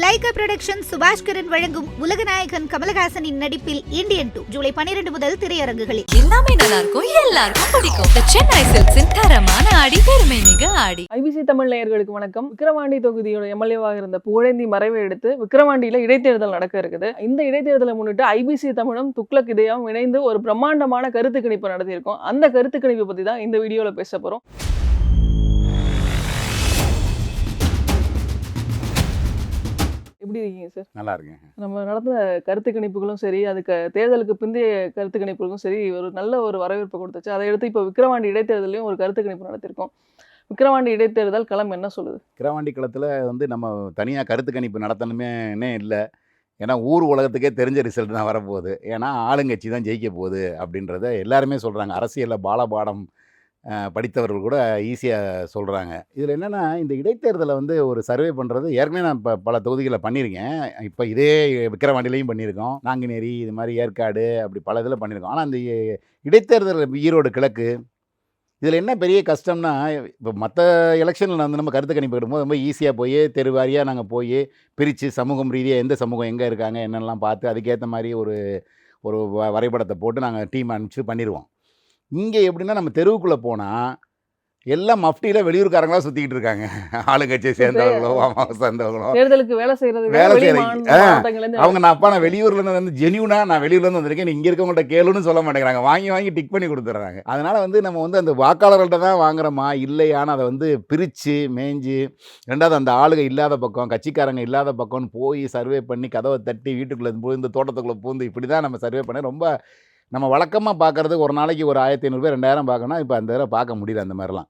Lyca production Subaskaran வழங்கும் உலகநாயகன் கமலஹாசனின் நடிப்பில் Indian two July பனிரெண்டு முதல் திரையரங்குகளில். எல்லாமே நல்லா இருக்கும் எல்லாருக்கும் பிடிக்கும். The சென்னை சில்க்ஸின் தரமான ஆடி பெருமை மிக ஆடி. ஐபிசி தமிழ் நேயர்களுக்கு வணக்கம். விக்கிரவாண்டி தொகுதியோட எம்எல்ஏவாக இருந்த புகழேந்தி மறைவை எடுத்து விக்கிரவாண்டியில இடைத்தேர்தல் நடக்க இருக்குது. இந்த இடைத்தேர்தலை முன்னிட்டு ஐபிசி தமிழும் துக்ளக் இதயம் இணைந்து ஒரு பிரம்மாண்டமான கருத்து கணிப்பு நடத்தியிருக்கோம். அந்த கருத்து கணிப்பு பத்தி தான் இந்த வீடியோல பேச போறோம். எப்படி இருக்கீங்க சார் நல்லா இருக்குங்க நம்ம நடந்த கருத்து கணிப்புகளும் சரி அதுக்கு தேர்தலுக்கு பிந்தைய கருத்து கணிப்புகளும் சரி ஒரு நல்ல ஒரு வரவேற்பு கொடுத்துச்சு. அதை எடுத்து இப்போ விக்கிரவாண்டி இடைத்தேர்தலையும் ஒரு கருத்து கணிப்பு நடத்தியிருக்கோம் விக்கிரவாண்டி இடைத்தேர்தல் களம் என்ன சொல்லுது? கிரவாண்டி களத்தில் வந்து நம்ம தனியாக கருத்து கணிப்பு நடத்தணுமேனே இல்லை. ஏன்னா ஊர் உலகத்துக்கே தெரிஞ்ச ரிசல்ட் தான் வரப்போகுது. ஏன்னா ஆளுங்கட்சி தான் ஜெயிக்க போகுது அப்படின்றத எல்லாருமே சொல்கிறாங்க அரசியலில் பாலபாடம் படித்தவர்கள் கூட ஈஸியாக சொல்கிறாங்க இதில் என்னென்னா இந்த இடைத்தேர்தலை வந்து ஒரு சர்வே பண்ணுறது ஏற்கனவே நான் இப்போ பல தொகுதிகளில் பண்ணியிருக்கேன். இப்போ இதே விக்கிரவாண்டிலையும் பண்ணியிருக்கோம். நாங்குநேரி இது மாதிரி ஏற்காடு அப்படி பல இதில் பண்ணியிருக்கோம். ஆனால் அந்த இடைத்தேர்தல் ஈரோடு கிழக்கு இதில் என்ன பெரிய கஷ்டம்னா இப்போ மற்ற எலெக்ஷனில் வந்து நம்ம கருத்து கணிப்பு எடுக்கும்போது ரொம்ப ஈஸியாக போய் தெரு வாரியாக நாங்கள் போய் பிரித்து சமூகம் ரீதியாக எந்த சமூகம் எங்கே இருக்காங்க என்னெல்லாம் பார்த்து அதுக்கேற்ற மாதிரி ஒரு ஒரு வ- வரைபடத்தை போட்டு நாங்கள் டீம் அனுப்பிச்சு பண்ணிடுவோம் இங்கே எப்படின்னா நம்ம தெருவுக்குள்ளே போனால் எல்லாம் மஃப்டியில் வெளியூர்காரங்களா சுற்றிக்கிட்டு இருக்காங்க. ஆளுங்கட்சியை சேர்ந்தவங்களோ அம்மாவை சேர்ந்தவங்களோ. தேர்தலுக்கு வேலை செய்யறதுக்கு வேலை இருந்து அவங்க நான் அப்பா நான் வெளியூர்லேருந்து வந்து ஜெனியூனா நான் வெளியூர்லேருந்து வந்திருக்கேன். இங்கே இருக்கவங்கள்ட்ட கேளுன்னு சொல்ல மாட்டேங்கிறாங்க. வாங்கி வாங்கி டிக் பண்ணி கொடுத்துட்றாங்க. அதனால் வந்து நம்ம வந்து அந்த வாக்காளர்கள்ட்ட தான் வாங்குறோமா இல்லையான்னு அதை வந்து பிரித்து மேய்ஞ்சு ரெண்டாவது அந்த ஆளுக இல்லாத பக்கம் கட்சிக்காரங்க இல்லாத பக்கம்னு போய் சர்வே பண்ணி கதவை தட்டி வீட்டுக்குள்ளே பூந்து தோட்டத்துக்குள்ளே பூந்து இப்படி தான் நம்ம சர்வே பண்ணி ரொம்ப நம்ம வழக்கமாக பார்க்குறதுக்கு ஒரு நாளைக்கு ஒரு ஆயிரத்தி ஐநூறுபா ரெண்டாயிரம் பார்க்கணும் இப்போ அந்த தடவை பார்க்க முடியல அந்த மாதிரிலாம்.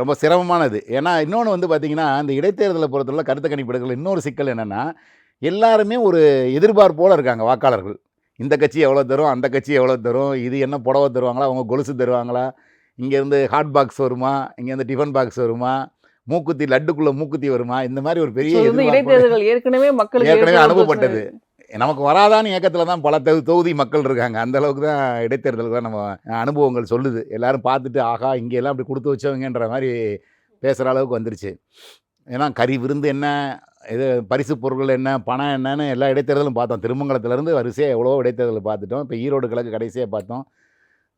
ரொம்ப சிரமமானது. ஏன்னா இன்னொன்று வந்து பார்த்திங்கன்னா இந்த இடைத்தேர்தலை பொறுத்தவரை கருத்து கணிப்பு எடுக்கல இன்னொரு சிக்கல் என்னென்னா எல்லாருமே ஒரு எதிர்பார்ப்போடு இருக்காங்க வாக்காளர்கள். இந்த கட்சி எவ்வளோ தரும் அந்த கட்சி எவ்வளோ தரும் இது என்ன புடவை தருவாங்களா அவங்க கொலுசு தருவாங்களா இங்கேருந்து ஹாட் பாக்ஸ் வருமா இங்கேருந்து டிஃபன் பாக்ஸ் வருமா மூக்குத்தி லட்டுக்குள்ளே மூக்குத்தி வருமா இந்த மாதிரி ஒரு பெரிய இடைத்தேர்தல் ஏற்கனவே மக்களுக்கு ஏற்கனவே அனுபவப்பட்டது நமக்கு வராதான்னு இயக்கத்தில் தான் பல தொகுதி மக்கள் இருக்காங்க. அந்த அளவுக்கு தான் இடைத்தேர்தலுக்கு தான் நம்ம அனுபவங்கள் சொல்லுது. எல்லாரும் பார்த்துட்டு ஆகா இங்கே எல்லாம் அப்படி கொடுத்து வச்சவங்கன்ற மாதிரி பேசுகிற அளவுக்கு வந்துருச்சு. ஏன்னா கறி விருந்து என்ன இது பரிசு பொருட்கள் என்ன பணம் என்னன்னு எல்லா இடைத்தேர்தலும் பார்த்தோம். திருமங்கலத்துலேருந்து வரிசையாக எவ்வளோ இடைத்தேர்தல் பார்த்துட்டோம். இப்போ ஈரோடு கிழக்கு கடைசியாக பார்த்தோம்.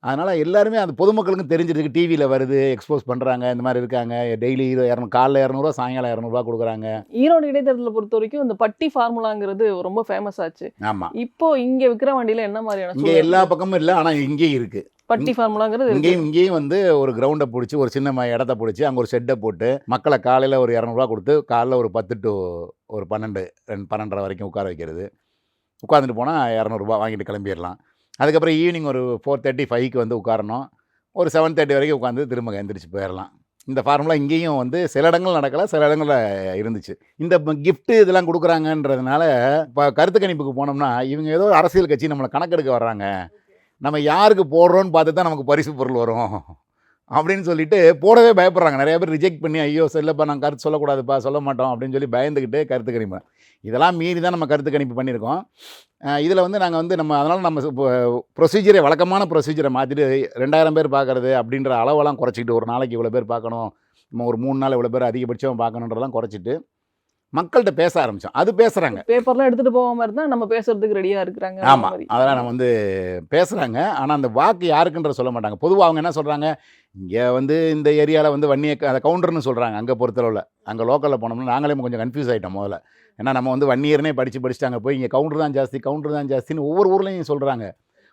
அதனால் எல்லாருமே அந்த பொதுமக்களுக்கும் தெரிஞ்சிருக்கு டிவியில் வருது எக்ஸ்போஸ் பண்ணுறாங்க இந்த மாதிரி இருக்காங்க. டெய்லி இரநூறு காலைல இரநூறுவா சாயங்காலம் இரநூறுவா கொடுக்குறாங்க. ஈரோடு இடைத்தேர்தலை பொறுத்த வரைக்கும் இந்த பட்டி ஃபார்முலாங்கிறது ரொம்ப ஃபேமஸ் ஆச்சு. ஆமாம் இப்போ இங்க விக்கிரவாண்டியில என்ன மாதிரியான இங்கே எல்லா? பக்கமும் இல்லை ஆனால் இங்கேயும் இருக்குது பட்டி ஃபார்முலாங்கிறது இங்கேயும் இங்கேயும் வந்து ஒரு கிரவுண்டை பிடிச்சி ஒரு சின்ன இடத்த பிடிச்சி அங்கே ஒரு ஷெட்டை போட்டு மக்களை காலையில் ஒரு இரநூறுவா கொடுத்து காலைல ஒரு பத்து டு ஒரு பன்னெண்டு ரெண்டு பன்னெண்டரை வரைக்கும் உட்கார வைக்கிறது. உட்காந்துட்டு போனால் இரநூறுபா வாங்கிட்டு கிளம்பிடலாம். அதுக்கப்புறம் ஈவினிங் ஒரு ஃபோர் தேர்ட்டி ஃபைவ்க்கு வந்து உட்காரணும். ஒரு செவன் தேர்ட்டி வரைக்கும் உட்காந்து திரும்ப எந்திரிச்சு போயிடலாம் இந்த ஃபார்முலா இங்கேயும் வந்து சில இடங்கள் நடக்கல சில இடங்களில் இருந்துச்சு. இந்த கிஃப்ட்டு இதெல்லாம் கொடுக்குறாங்கன்றதுனால இப்போ கருத்து கணிப்புக்கு போனோம்னா இவங்க ஏதோ அரசியல் கட்சி நம்மளை கணக்கெடுக்க வர்றாங்க. நம்ம யாருக்கு போடுறோன்னு பார்த்து தான் நமக்கு பரிசு பொருள் வரும். அப்படின்னு சொல்லிட்டு போடவே பயப்படுறாங்க. நிறைய பேர் ரிஜெக்ட் பண்ணி ஐயோ செல்லப்பா நான் கருத்து சொல்லக்கூடாதுப்பா சொல்ல மாட்டோம் அப்படின்னு சொல்லி பயந்துக்கிட்டு கருத்து கணிப்பு இதெல்லாம் மீறி தான் நம்ம கருத்து கணிப்பு பண்ணியிருக்கோம். இதில் வந்து நாங்கள் வந்து நம்ம அதனால் நம்ம ப்ரொசீஜரை வழக்கமான ப்ரொசீஜரை மாற்றிட்டு ரெண்டாயிரம் பேர் பார்க்குறது அப்படின்ற அளவெல்லாம் குறைச்சிக்கிட்டு ஒரு நாளைக்கு இவ்வளோ பேர் பார்க்கணும் நம்ம ஒரு மூணு நாள் இவ்வளோ பேர் அதிகபட்சம் பார்க்கணுன்றதெல்லாம் குறைச்சிட்டு மக்கள்கிட்ட பேச ஆரம்பித்தோம் அது பேசுகிறாங்க பேப்பர்லாம் எடுத்துட்டு போகாம இருந்தா நம்ம பேசுறதுக்கு ரெடியா இருக்கிறாங்க ஆமாம் மாதிரி. அதெல்லாம் நம்ம வந்து பேசுகிறாங்க ஆனால் அந்த வாக்கு யாருக்குன்ற சொல்ல மாட்டாங்க. பொதுவாக அவங்க என்ன சொல்கிறாங்க இங்கே வந்து இந்த ஏரியாவில் வந்து வன்னிய அந்த கவுண்டர்னு சொல்கிறாங்க அங்கே பொறுத்தளவில். அங்கே லோக்கலில் போனோம்னா நாங்களே கொஞ்சம் கன்ஃபியூஸ் ஆகிட்டோம் முதல்ல. ஏன்னா நம்ம வந்து வன்னியர்னே படித்து படிச்சுட்டு அங்கே போய் இங்கே கவுண்டர் தான் ஜாஸ்தி கவுண்டர் தான் ஜாஸ்தின்னு ஒவ்வொரு ஊர்லேயும் சொல்கிறாங்க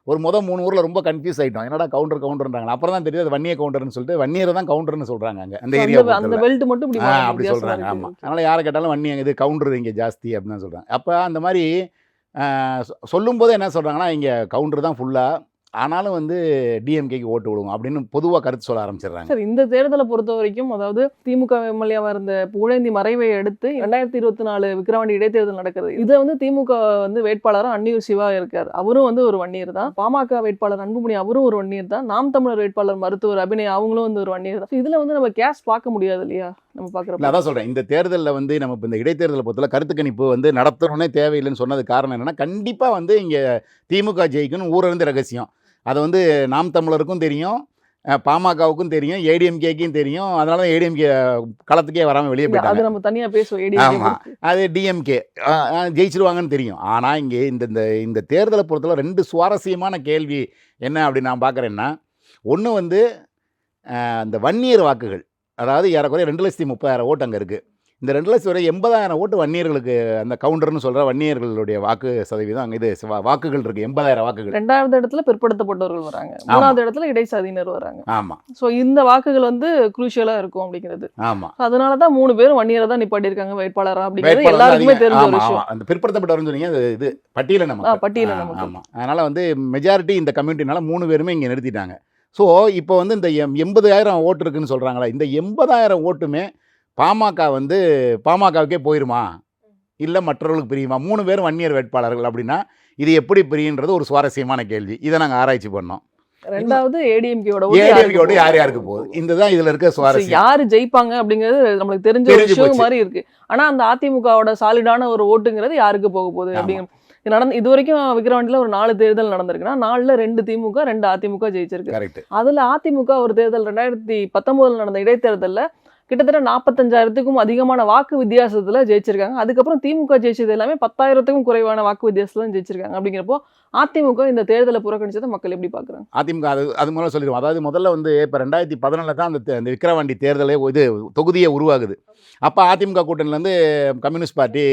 ஒரு முத மூணு ஊரில் ரொம்ப கன்ஃபியூஸ் ஆகிட்டோம் என்னடா கவுண்டர் கவுண்டர்ன்றாங்க அப்புறம் தான் தெரியுது அது வன்னிய கவுண்டர்னு சொல்லிட்டு வன்னியரை தான் கவுண்டர்னு சொல்கிறாங்க அங்கே அந்த ஏரியா அந்த பெல்ட் மட்டும் அப்படி சொல்கிறாங்க. ஆமாம் அதனால் யாரை கேட்டாலும் வன்னி இது கவுண்டர் இங்கே ஜாஸ்தி அப்படின்னு சொல்கிறாங்க அப்போ அந்த மாதிரி சொல்லும்போது என்ன சொல்கிறாங்கன்னா இங்கே கவுண்டர் தான் ஃபுல்லாக ஆனாலும் வந்து டிஎம்கேக்கு ஓட்டு விடுவோம் அப்படின்னு பொதுவாக கருத்து சொல்ல ஆரம்பிச்சிடுறாங்க. சார் இந்த தேர்தலை பொறுத்த வரைக்கும் அதாவது திமுக எம்எல்ஏவாக இருந்த புகழேந்தி மறைவை அடுத்து ரெண்டாயிரத்தி இருபத்தி நாலு விக்கிரவாண்டி இடைத்தேர்தல் நடக்கிறது இதை வந்து திமுக வந்து வேட்பாளரும் அன்னியூர் சிவா இருக்கார். அவரும் வந்து ஒரு வன்னியர் தான். பாமக வேட்பாளர் அன்புமணி அவரும் ஒரு வன்னியர் தான். நாம் தமிழர் வேட்பாளர் மருத்துவர் அபிநய் அவங்களும் வந்து ஒரு வன்னியர் தான். இதில் வந்து நம்ம கேஷ் பார்க்க முடியாது இல்லையா? நம்ம பாக்குறப்ப அதான் சொல்கிறேன் இந்த தேர்தலில் வந்து நம்ம இப்போ இந்த இடைத்தேர்தலை பொறுத்தவரை கருத்து கணிப்பு வந்து நடத்தணுன்னே தேவையில்லைன்னு சொன்னது காரணம் என்னென்னா கண்டிப்பாக வந்து இங்கே திமுக ஜெயிக்கணும் ஊரறிந்த ரகசியம். அதை வந்து நாம் தமிழருக்கும் தெரியும் பாமகவுக்கும் தெரியும் ஏடிஎம்கேக்கும் தெரியும். அதனால தான் ஏடிஎம்கே களத்துக்கே வராமல் வெளியே போயிட்டாங்க. அது நம்ம தனியா பேசுவோம் ஆமா. ஏடிஎம் அது டிஎம்கே. ஜெயிச்சிருவாங்கன்னு தெரியும். ஆனால் இங்கே இந்த இந்த இந்த தேர்தலை பொறுத்தவரை ரெண்டு சுவாரஸ்யமான கேள்வி என்ன அப்படின்னு நான் பார்க்குறேன்னா ஒன்று வந்து அஹ், இந்த வன்னியர் வாக்குகள். அதாவது ஏறக்குறைய ரெண்டு லட்சத்தி முப்பதாயிரம் ஓட்டு அங்கே இருக்குது இந்த ரெண்டு லட்சம் வரை எண்பதாயிரம் ஓட்டு வன்னியர்களுக்கு அந்த கவுண்டர்னு சொல்கிற வன்னியர்களுடைய வாக்கு சதவீதம் அங்கே இது வாக்குகள் இருக்குது எண்பதாயிரம் வாக்குகள். ரெண்டாவது இடத்துல பிற்படுத்தப்பட்டவர்கள் வராங்க. மூணாவது இடத்துல இடைசாதியினர் வராங்க. ஆமாம் சோ இந்த வாக்குகள் வந்து குரூஷியலா இருக்கும் அப்படிங்கிறது. ஆமாம் அதனாலதான் மூணு பேரும் வன்னியரை தான் நிப்பாட்டி இருக்காங்க வேட்பாளரா அப்படிங்கிறது எல்லாருக்குமே. தெரிஞ்ச ஒரு விஷயம். அந்த பிற்படுத்தப்பட்டவர்னு சொன்னீங்க அது இது பட்டியலின ஆ, மக்கள். பட்டியலின ஆ, மக்கள். ஆமா. அதனால வந்து மெஜாரிட்டி இந்த கம்யூனிட்டினால மூணு பேருமே இங்கே நிறுத்திட்டாங்க. ஸோ இப்போ வந்து இந்த எம் எண்பதாயிரம் ஓட்டு இருக்குன்னு சொல்கிறாங்களா இந்த எண்பதாயிரம் ஓட்டுமே பாமக வந்து பாமகவுக்கே போயிருமா? இல்லை மற்றவர்களுக்கு பிரியுமா? மூணு பேரும் வன்னியர் வேட்பாளர்கள் அப்படின்னா இது எப்படி பிரியுன்றது ஒரு சுவாரஸ்யமான கேள்வி. இதை நாங்கள் ஆராய்ச்சி பண்ணோம். ரெண்டாவது ஏடிஎம்கேட ஏடிஎம்கோட யார் யாருக்கு போகுது? இந்த தான் இதில் இருக்க சுவாரஸ்யம். யாரு ஜெயிப்பாங்க அப்படிங்கிறது நம்மளுக்கு தெரிஞ்ச ஒரு விஷயம். மாதிரி இருக்கு. ஆனா அந்த அதிமுகவோட சாலிடான ஒரு ஓட்டுங்கிறது யாருக்கு போக போகுது. அப்படிங்கிற நடந்து இது வரைக்கும் விக்கிரவாண்டியில ஒரு நாலு தேர்தல் நடந்திருக்குன்னா நாலுல ரெண்டு திமுக ரெண்டு அதிமுக ஜெயிச்சிருக்கு. கரெக்ட் அதுல அதிமுக ஒரு தேர்தல் ரெண்டாயிரத்தி பத்தொன்பதுல நடந்த இடைத்தேர்தல்ல கிட்டத்தட்ட நாற்பத்தஞ்சாயிரத்துக்கும் அதிகமான வாக்கு வித்தியாசத்தில் ஜெயிச்சிருக்காங்க. அதுக்கப்புறம் திமுக ஜெயிச்சது எல்லாமே பத்தாயிரத்துக்கும் குறைவான வாக்கு வித்தியாசத்தில் தான் ஜெயிச்சிருக்காங்க. அப்படிங்கிறப்போ அதிமுக இந்த தேர்தலை புறக்கணிச்சதை மக்கள் எப்படி பார்க்குறாங்க? அதிமுக அது அது மூலம் சொல்லிடுவோம். அதாவது முதல்ல வந்து இப்போ ரெண்டாயிரத்தி பதினொன்றில் தான் அந்த அந்த விக்கிரவாண்டி தேர்தலே இது தொகுதியே உருவாகுது. அப்போ அதிமுக கூட்டணிலேருந்து கம்யூனிஸ்ட் பார்ட்டி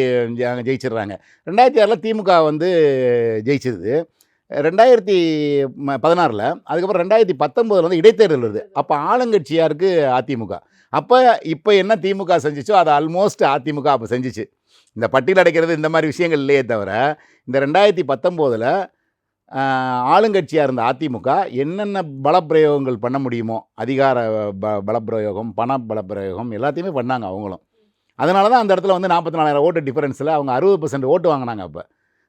ஜெயிச்சிடுறாங்க. ரெண்டாயிரத்தி ஆறில் திமுக வந்து ஜெயிச்சிருது. ரெண்டாயிரத்தி பதினாறில் அதுக்கப்புறம் ரெண்டாயிரத்தி பத்தொம்போதில் வந்து இடைத்தேர்தல் வருது. அப்போ ஆளுங்கட்சியாக இருக்குது அதிமுக. அப்போ இப்போ என்ன திமுக செஞ்சிச்சோ அதை ஆல்மோஸ்ட் அதிமுக அப்போ செஞ்சுச்சு. இந்த பட்டியல் அடைக்கிறது இந்த மாதிரி விஷயங்கள் இல்லையே தவிர இந்த ரெண்டாயிரத்தி பத்தொம்போதில் ஆளுங்கட்சியாக இருந்த அதிமுக என்னென்ன பலப்பிரயோகங்கள் பண்ண முடியுமோ அதிகார ப பலப்பிரயோகம் பண பலப்பிரயோகம் எல்லாத்தையுமே பண்ணாங்க அவங்களும். அதனால தான் அந்த இடத்துல வந்து நாற்பத்தி நாலாயிரம் ஓட்டு டிஃபரன்ஸில் அவங்க அறுபது பர்சன்ட் ஓட்டு வாங்கினாங்க அப்போ.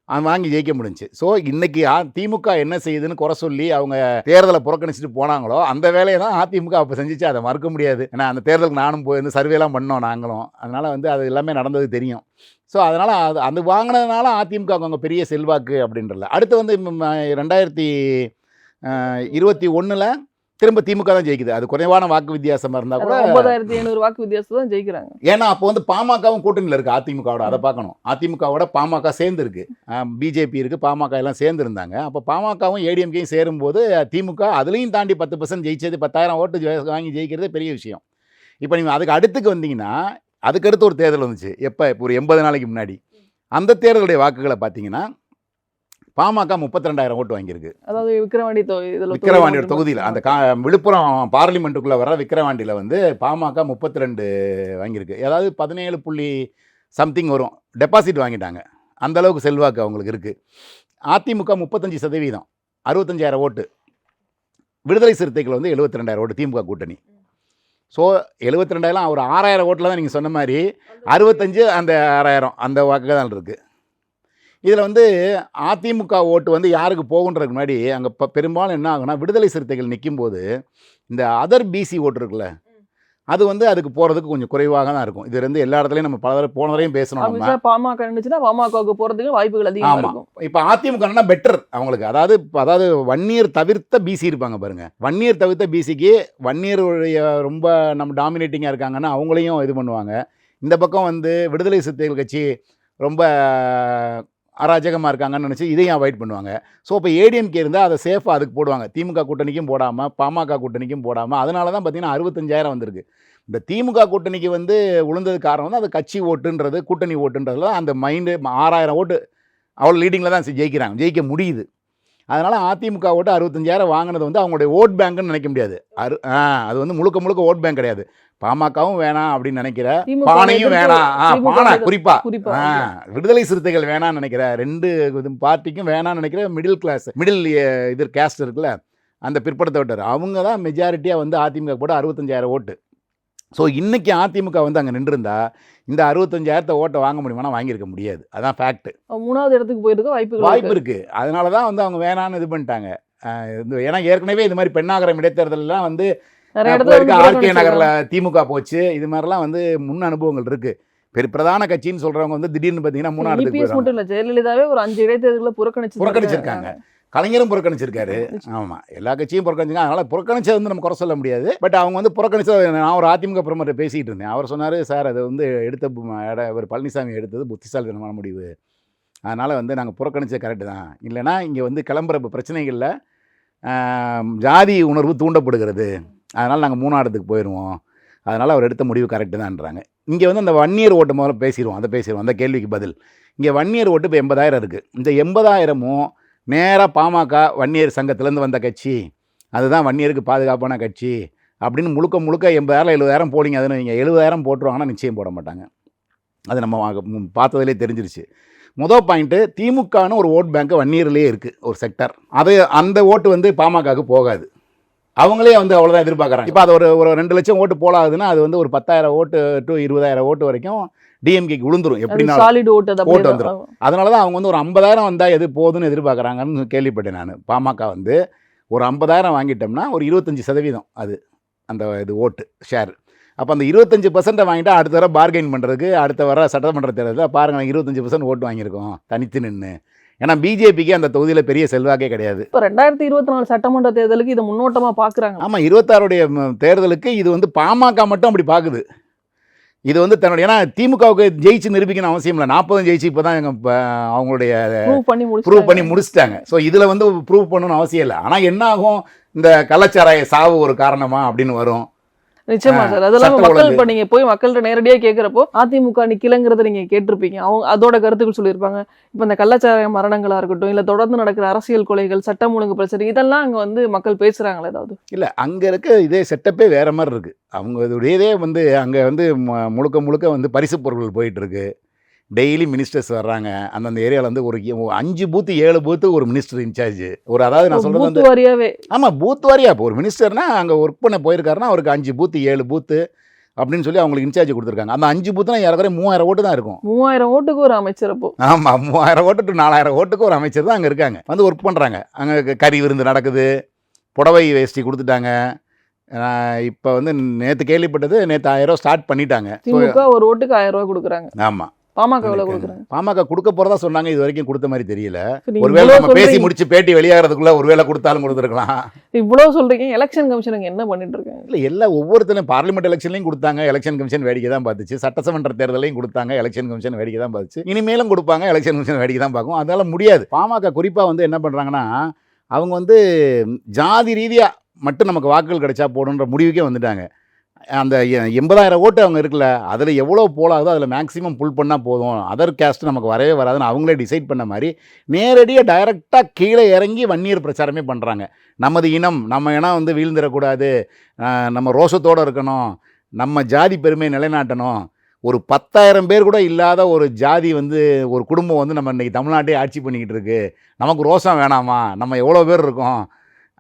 அவன் வாங்கி ஜெயிக்க முடிஞ்சுச்சு. ஸோ இன்னைக்கு திமுக என்ன செய்யுதுன்னு குறை சொல்லி அவங்க தேர்தலை புறக்கணிச்சிட்டு போனாங்களோ அந்த வேலையை தான் அதிமுக அப்போ செஞ்சிச்சு. அதை மறுக்க முடியாது. ஏன்னா அந்த தேர்தலுக்கு நானும் போய் வந்து சர்வேலாம் பண்ணோம் நாங்களும். அதனால் வந்து அது எல்லாமே நடந்தது தெரியும். ஸோ அதனால் அது அது வாங்கினதுனால அதிமுக அவங்க பெரிய செல்வாக்கு அப்படின்றல அடுத்து வந்து ரெண்டாயிரத்தி இருபத்தி ஒன்றில் திரும்ப திமுக தான் ஜெயிக்குது. அது குறைவான வாக்கு வித்தியாசமாக இருந்தால் கூட ஒன்பதாயிரத்தி ஐநூறு வாக்கு வித்தியாசத்துல தான் ஜெயிக்கிறாங்க. ஏன்னா அப்போ வந்து பாமகவும் கூட்டணியில் இருக்குது அதிமுகவோட. அதை பார்க்கணும். அதிமுகவோட பாமக சேர்ந்துருக்கு. பிஜேபி இருக்குது பாமக எல்லாம் சேர்ந்து இருந்தாங்க அப்போ பாமகவும் ஏடிஎம்கேயும் சேரும்போது திமுக அதுலேயும் தாண்டி பத்து பர்சன்ட் ஜெயிச்சது பத்தாயிரம் ஓட்டு வாங்கி ஜெயிக்கிறதே பெரிய விஷயம். இப்போ நீங்கள் அதுக்கு அடுத்துக்கு வந்தீங்கன்னா அதுக்கடுத்து ஒரு தேர்தல் வந்துச்சு. எப்போ? இப்போ ஒரு எண்பது நாளைக்கு முன்னாடி. அந்த தேர்தலுடைய வாக்குகளை பார்த்தீங்கன்னா பாமக முப்பத்தி ரெண்டாயிரம் ஓட்டு வாங்கியிருக்கு. அதாவது விக்கிரவாண்டி விக்கிரவாண்டியோட தொகுதியில். அந்த கா விழுப்புரம் பார்லிமெண்ட்டுக்குள்ளே வர விக்கிரவாண்டியில் வந்து பாமக முப்பத்தி ரெண்டு வாங்கியிருக்கு. அதாவது பதினேழு புள்ளி சம்திங் வரும். டெபாசிட் வாங்கிட்டாங்க. அந்த அளவுக்கு செல்வாக்கு அவங்களுக்கு இருக்குது அதிமுக முப்பத்தஞ்சு சதவீதம். அறுபத்தஞ்சாயிரம் ஓட்டு. விடுதலை சிறுத்தைகள் வந்து எழுபத்தி ரெண்டாயிரம் ஓட்டு திமுக கூட்டணி. ஸோ எழுபத்தி ரெண்டாயிரம் ஒரு ஆறாயிரம் ஓட்டில் தான் நீங்கள் சொன்ன மாதிரி அறுபத்தஞ்சு அந்த ஆறாயிரம் அந்த வாக்கு தான் இருக்குது இதில் வந்து அதிமுக ஓட்டு வந்து யாருக்கு போகுன்றதுக்கு முன்னாடி அங்கே இப்போ பெரும்பாலும் என்ன ஆகும்னா விடுதலை சிறுத்தைகள் நிக்கும்போது இந்த அதர் பிசி ஓட்டு இருக்குல்ல அது வந்து அதுக்கு போகிறதுக்கு கொஞ்சம் குறைவாக தான் இருக்கும். இது வந்து எல்லா இடத்துலையும் நம்ம பல தடவை போன தடவையும் பேசணும் பாமக இருந்துச்சுன்னா பாமகவுக்கு போறதுக்கு வாய்ப்புகள் அதிகமா ஆமா. இருக்கும். இப்போ அதிமுகனா பெட்டர் அவங்களுக்கு. அதாவது அதாவது வன்னியர் தவிர்த்த பிசி இருப்பாங்க பாருங்க. வன்னியர் தவிர்த்த பிசிக்கு வன்னியருடைய ரொம்ப நம்ம டாமினேட்டிங்காக இருக்காங்கன்னா அவங்களையும் இது பண்ணுவாங்க. இந்த பக்கம் வந்து விடுதலை சிறுத்தைகள் கட்சி ரொம்ப அராஜகமாக இருக்காங்கன்னு நினச்சி இதையும் அவாய்ட் பண்ணுவாங்க. ஸோ இப்போ ஏடிஎம்கே இருந்தால் அதை சேஃபாக அதுக்கு போடுவாங்க. திமுக கூட்டணிக்கும் போடாமல் பாமக கூட்டணிக்கும் போடாமல் அதனால தான் பார்த்தீங்கன்னா அறுபத்தஞ்சாயிரம் வந்திருக்கு. இந்த திமுக கூட்டணிக்கு வந்து விழுந்தது காரணம் வந்து அது கட்சி ஓட்டுன்றது கூட்டணி ஓட்டுன்றதுல அந்த மைண்டு ஆறாயிரம் ஓட்டு அவ்வளோ லீடிங்கில் தான் ஜெயிக்கிறாங்க. ஜெயிக்க முடியுது. அதனால் அதிமுக ஓட்டு அறுபத்தஞ்சாயிரம் வாங்கினது வந்து அவங்களுடைய ஓட் பேங்க்னு நினைக்க முடியாது. அரு ஆ அது வந்து முழுக்க முழுக்க ஓட் பேங்க் கிடையாது. பாமகவும் வேணாம் அப்படின்னு நினைக்கிற பானையும் வேணாம். ஆ பானை குறிப்பா. ஆ, விடுதலை சிறுத்தைகள் வேணாம்னு நினைக்கிற ரெண்டு பார்ட்டிக்கும் வேணாம்னு நினைக்கிற மிடில் கிளாஸ் மிடில் இது கேஸ்ட் இருக்குல்ல அந்த பிற்படுத்தப்பட்டவர். அவங்க தான் மெஜாரிட்டியாக வந்து அதிமுக போட்டு அறுபத்தஞ்சாயிரம் ஓட்டு. ஸோ இன்னைக்கு அதிமுக வந்து அங்கே நின்றுருந்தா இந்த அறுபத்தஞ்சாயிரத்தை ஓட்டை வாங்க முடியுமானா வாங்கியிருக்க முடியாது. அதான் ஃபேக்ட் மூணாவது இடத்துக்கு போயிருக்க வாய்ப்பு இருக்கு. இருக்கு. அதனால தான் வந்து அவங்க வேணான்னு இது பண்ணிட்டாங்க. இந்த- ஏன்னா ஏற்கனவே இது மாதிரி பெண்ணாகரம் இடைத்தேர்தல்லாம் வந்து இருக்க வந்து ஆர்கே நகர்ல. திமுக போச்சு. இது மாதிரிலாம் வந்து முன் அனுபவங்கள் இருக்கு. பெரிய பிரதான கட்சின்னு சொல்றவங்க வந்து திடீர்னு பார்த்தீங்கன்னா மூணாவது மட்டும் இல்ல ஜெயலலிதாவே ஒரு அஞ்சு இடைத்தேர்தல புறக்கணிச்சு புறக்கணிச்சிருக்காங்க. கலைஞரும் புறக்கணிச்சிருக்காரு. ஆமாம் எல்லா கட்சியும் புறக்கணிச்சிருக்காங்க. அதனால் புறக்கணிச்சது வந்து நம்ம குறை சொல்ல முடியாது. பட் அவங்க வந்து புறக்கணிச்சது நான் ஒரு அதிமுக பிரமுகர்கிட்ட பேசிகிட்டு இருந்தேன். அவர் சொன்னார் சார் அது வந்து எடுத்த ஒரு பழனிசாமி எடுத்தது புத்திசாலித்தனமான முடிவு. அதனால் வந்து நாங்கள் புறக்கணிச்சது கரெக்டு தான். இல்லைன்னா இங்கே வந்து கிளம்புற பிரச்சனைகளில் ஜாதி உணர்வு தூண்டப்படுகிறது. அதனால் நாங்கள் மூணாடத்துக்கு போயிடுவோம் அதனால் அவர் எடுத்த முடிவு கரெக்டு தான்றாங்க இங்கே வந்து அந்த வன்னியர் ஓட்டு முதல்ல பேசிடுவோம். அதை பேசிடுவோம். அந்த கேள்விக்கு பதில். இங்கே வன்னியர் ஓட்டு இப்போ எண்பதாயிரம் இருக்குது இந்த எண்பதாயிரமும் நேராக பாமக வன்னியர் சங்கத்திலேருந்து வந்த கட்சி. அதுதான் வன்னியருக்கு பாதுகாப்பான கட்சி. அப்படின்னு முழுக்க முழுக்க எண்பதாயிரம் எழுபதாயிரம் போடிங்க. அதுன்னு நீங்கள் எழுபதாயிரம் போட்டுருவாங்கன்னா நிச்சயம் போட மாட்டாங்க. அது நம்ம பார்த்ததுலேயே தெரிஞ்சிருச்சு. முதல் பாயிண்ட்டு திமுகன்னு ஒரு ஓட் பேங்க்கு வன்னியர்லேயே இருக்குது ஒரு செக்டர் அது அந்த ஓட்டு வந்து பாமகவுக்கு போகாது. அவங்களே வந்து அவ்வளோதான் எதிர்பார்க்குறாங்க. இப்போ அது ஒரு ஒரு ரெண்டு லட்சம் ஓட்டு போலாதுன்னா அது வந்து ஒரு பத்தாயிரம் ஓட்டு டு இருபதாயிரம் ஓட்டு வரைக்கும் டிஎம்கேக்கு விழுந்துரும். எப்படின்னா ஓட்டு. வந்துரும். அதனால தான். அவங்க வந்து ஒரு ஐம்பதாயிரம் வந்தால் எது போகுதுன்னு எதிர்பார்க்குறாங்கன்னு கேள்விப்பட்டேன் நான். பாமக வந்து ஒரு ஐம்பதாயிரம் வாங்கிட்டோம்னா ஒரு இருபத்தஞ்சி சதவீதம் அது அந்த இது ஓட்டு ஷேர் அப்போ அந்த இருபத்தஞ்சி பர்சன்ட்டை வாங்கிட்டா அடுத்த வர பார்கெயின் பண்ணுறதுக்கு அடுத்த வர சட்டமன்ற தேர்தலில் பாருங்கள் இருபத்தஞ்சி பர்சன்ட் ஓட்டு வாங்கியிருக்கோம் தனித்து நின்று ஏன்னா பிஜேபிக்கு அந்த தொகுதியில் பெரிய செல்வாக்கே கிடையாது. இப்ப ரெண்டாயிரத்தி இருபத்தி நாலு சட்டமன்ற தேர்தலுக்கு இதை முன்னோட்டமா பாக்குறாங்க. ஆமாம் இருபத்தாறுடைய தேர்தலுக்கு இது வந்து பாமக மட்டும் அப்படி பார்க்குது இது வந்து தன்னுடைய ஏன்னா திமுகவுக்கு ஜெயிச்சு நிரூபிக்கணும் அவசியம் இல்லை. நாற்பதும் ஜெயிச்சு இப்போ தான் அவங்களுடைய ப்ரூவ் பண்ணி முடிச்சு ப்ரூவ் பண்ணி முடிச்சிட்டாங்க. ஸோ இதில் வந்து ப்ரூவ் பண்ணணும்னு அவசியம் இல்லை. ஆனால் என்ன ஆகும் இந்த கள்ளச்சாராய சாவு ஒரு காரணமா அப்படின்னு வரும். நிச்சயமா சார். அதெல்லாம் மக்கள். இப்ப நீங்க போய் மக்கள்கிட்ட நேரடியா கேக்குறப்போ அதிமுக நிக்கலங்கிறத நீங்க கேட்டிருப்பீங்க. அவங்க அதோட கருத்துக்கள் சொல்லியிருப்பாங்க. இப்ப இந்த கள்ளச்சாராய மரணங்களா இருக்கட்டும் இல்ல தொடர்ந்து நடக்கிற அரசியல் கொலைகள் சட்டம் ஒழுங்கு பிரச்சனை இதெல்லாம் அங்க வந்து மக்கள் பேசுறாங்களா ஏதாவது? இல்லை அங்கே இருக்க இதே செட்டப்பே வேற மாதிரி இருக்குது அவங்க இதே வந்து அங்கே வந்து முழுக்க முழுக்க வந்து பரிசு பொருட்கள் போயிட்டு இருக்கு. டெய்லி மினிஸ்டர்ஸ் வர்றாங்க. அந்தந்த ஏரியாவில் வந்து ஒரு அஞ்சு பூத்து ஏழு பூத்து ஒரு மினிஸ்டர் இன்சார்ஜ் ஒரு அதாவது நான் சொல்கிறது வந்து வாரியாவே. ஆமாம் பூத் வாரியா. இப்போ ஒரு மினிஸ்டர்னா அங்கே ஒர்க் பண்ண போயிருக்காருன்னா அவருக்கு அஞ்சு பூத்து ஏழு பூத்து அப்படின்னு சொல்லி அவங்களுக்கு இன்சார்ஜ் கொடுத்துருக்காங்க. அந்த அஞ்சு பூத்துனா ஏறக்குறைய மூவாயிரம் ஓட்டு தான் இருக்கும். மூவாயிரம் ஓட்டுக்கு ஒரு அமைச்சர் அப்போ. ஆமாம் மூவாயிரம் ஓட்டு டு நாலாயிரம் ஓட்டுக்கு ஒரு அமைச்சர் தான் அங்கே இருக்காங்க. வந்து ஒர்க் பண்ணுறாங்க அங்கே கறி விருந்து நடக்குது. புடவை வேஷ்டி கொடுத்துட்டாங்க. இப்போ வந்து நேற்று கேள்விப்பட்டது நேற்று ஆயிரம் ஸ்டார்ட் பண்ணிட்டாங்க. ஒரு ஓட்டுக்கு ஆயிரம் ரூபாய் கொடுக்குறாங்க. ஆமாம் பாமக பாமக கொடுக்க போகிறதா சொன்னாங்க இது வரைக்கும் கொடுத்த மாதிரி தெரியல. ஒருவேளை நம்ம பேசி முடிச்சு பேட்டி வெளியாகிறதுக்குள்ள ஒருவேளை கொடுத்தாலும் கொடுத்துருக்கலாம். இவ்வளவு சொல்றீங்க எலெக்ஷன் கமிஷனுக்கு என்ன பண்ணிட்டு இருக்காங்க? இல்லை எல்லா ஒவ்வொருத்தரும் பார்லிமெண்ட் எலெக்ஷன்லையும் கொடுத்தாங்க எலெக்ஷன் கமிஷன் வேடிக்கை தான் பார்த்துச்சு. சட்டசமன்ற தேர்தலையும் கொடுத்தாங்க எலெக்ஷன் கமிஷன் வேடிக்கை தான் பார்த்துச்சு. இனிமேலும் கொடுப்பாங்க எலெக்ஷன் கமிஷன் வேடிக்கை தான் பார்க்கும். அதனால முடியாது. பாமக குறிப்பாக வந்து என்ன பண்ணுறாங்கன்னா அவங்க வந்து ஜாதி ரீதியாக மட்டும் நமக்கு வாக்குகள் கிடைச்சா போடுன்ற முடிவுக்கே வந்துட்டாங்க. அந்த எ- எண்பதாயிரம் ஓட்டு அவங்க இருக்குல்ல அதில் எவ்வளோ போலாதோ அதில் மேக்ஸிமம் புல் பண்ணால் போதும். அதர் கேஸ்ட் நமக்கு வரவே வராதுன்னு அவங்களே டிசைட் பண்ண மாதிரி நேரடியாக டைரெக்டாக கீழே இறங்கி வன்னியர் பிரச்சாரமே பண்ணுறாங்க நமது இனம் நம்ம இனம் வந்து வீழ்ந்துடக்கூடாது. நம்ம ரோஷத்தோடு இருக்கணும். நம்ம ஜாதி பெருமையை நிலைநாட்டணும். ஒரு பத்தாயிரம் பேர் கூட இல்லாத ஒரு ஜாதி வந்து ஒரு குடும்பம் வந்து நம்ம இன்றைக்கி தமிழ்நாட்டே ஆட்சி பண்ணிக்கிட்டு இருக்கு. நமக்கு ரோஷம் வேணாமா? நம்ம எவ்வளோ பேர் இருக்கோம்?